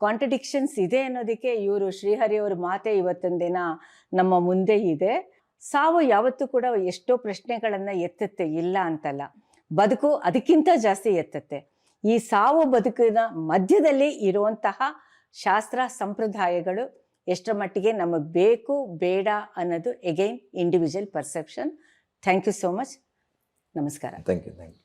ಕಾಂಟ್ರಡಿಕ್ಷನ್ಸ್ ಇದೆ ಅನ್ನೋದಕ್ಕೆ ಇವರು ಶ್ರೀಹರಿ ಅವ್ರ ಮಾತೆ ಇವತ್ತೊಂದು ದಿನ ನಮ್ಮ ಮುಂದೆ ಇದೆ. ಸಾವು ಯಾವತ್ತೂ ಕೂಡ ಎಷ್ಟೋ ಪ್ರಶ್ನೆಗಳನ್ನು ಎತ್ತುತ್ತೆ ಇಲ್ಲ ಅಂತಲ್ಲ. ಬದುಕು ಅದಕ್ಕಿಂತ ಜಾಸ್ತಿ ಎತ್ತುತ್ತೆ. ಈ ಸಾವು ಬದುಕಿನ ಮಧ್ಯದಲ್ಲಿ ಇರುವಂತಹ ಶಾಸ್ತ್ರ ಸಂಪ್ರದಾಯಗಳು ಎಷ್ಟರ ಮಟ್ಟಿಗೆ ನಮಗೆ ಬೇಕು, ಬೇಡ ಅನ್ನೋದು again individual perception thank you so much ನಮಸ್ಕಾರ. Thank you thank you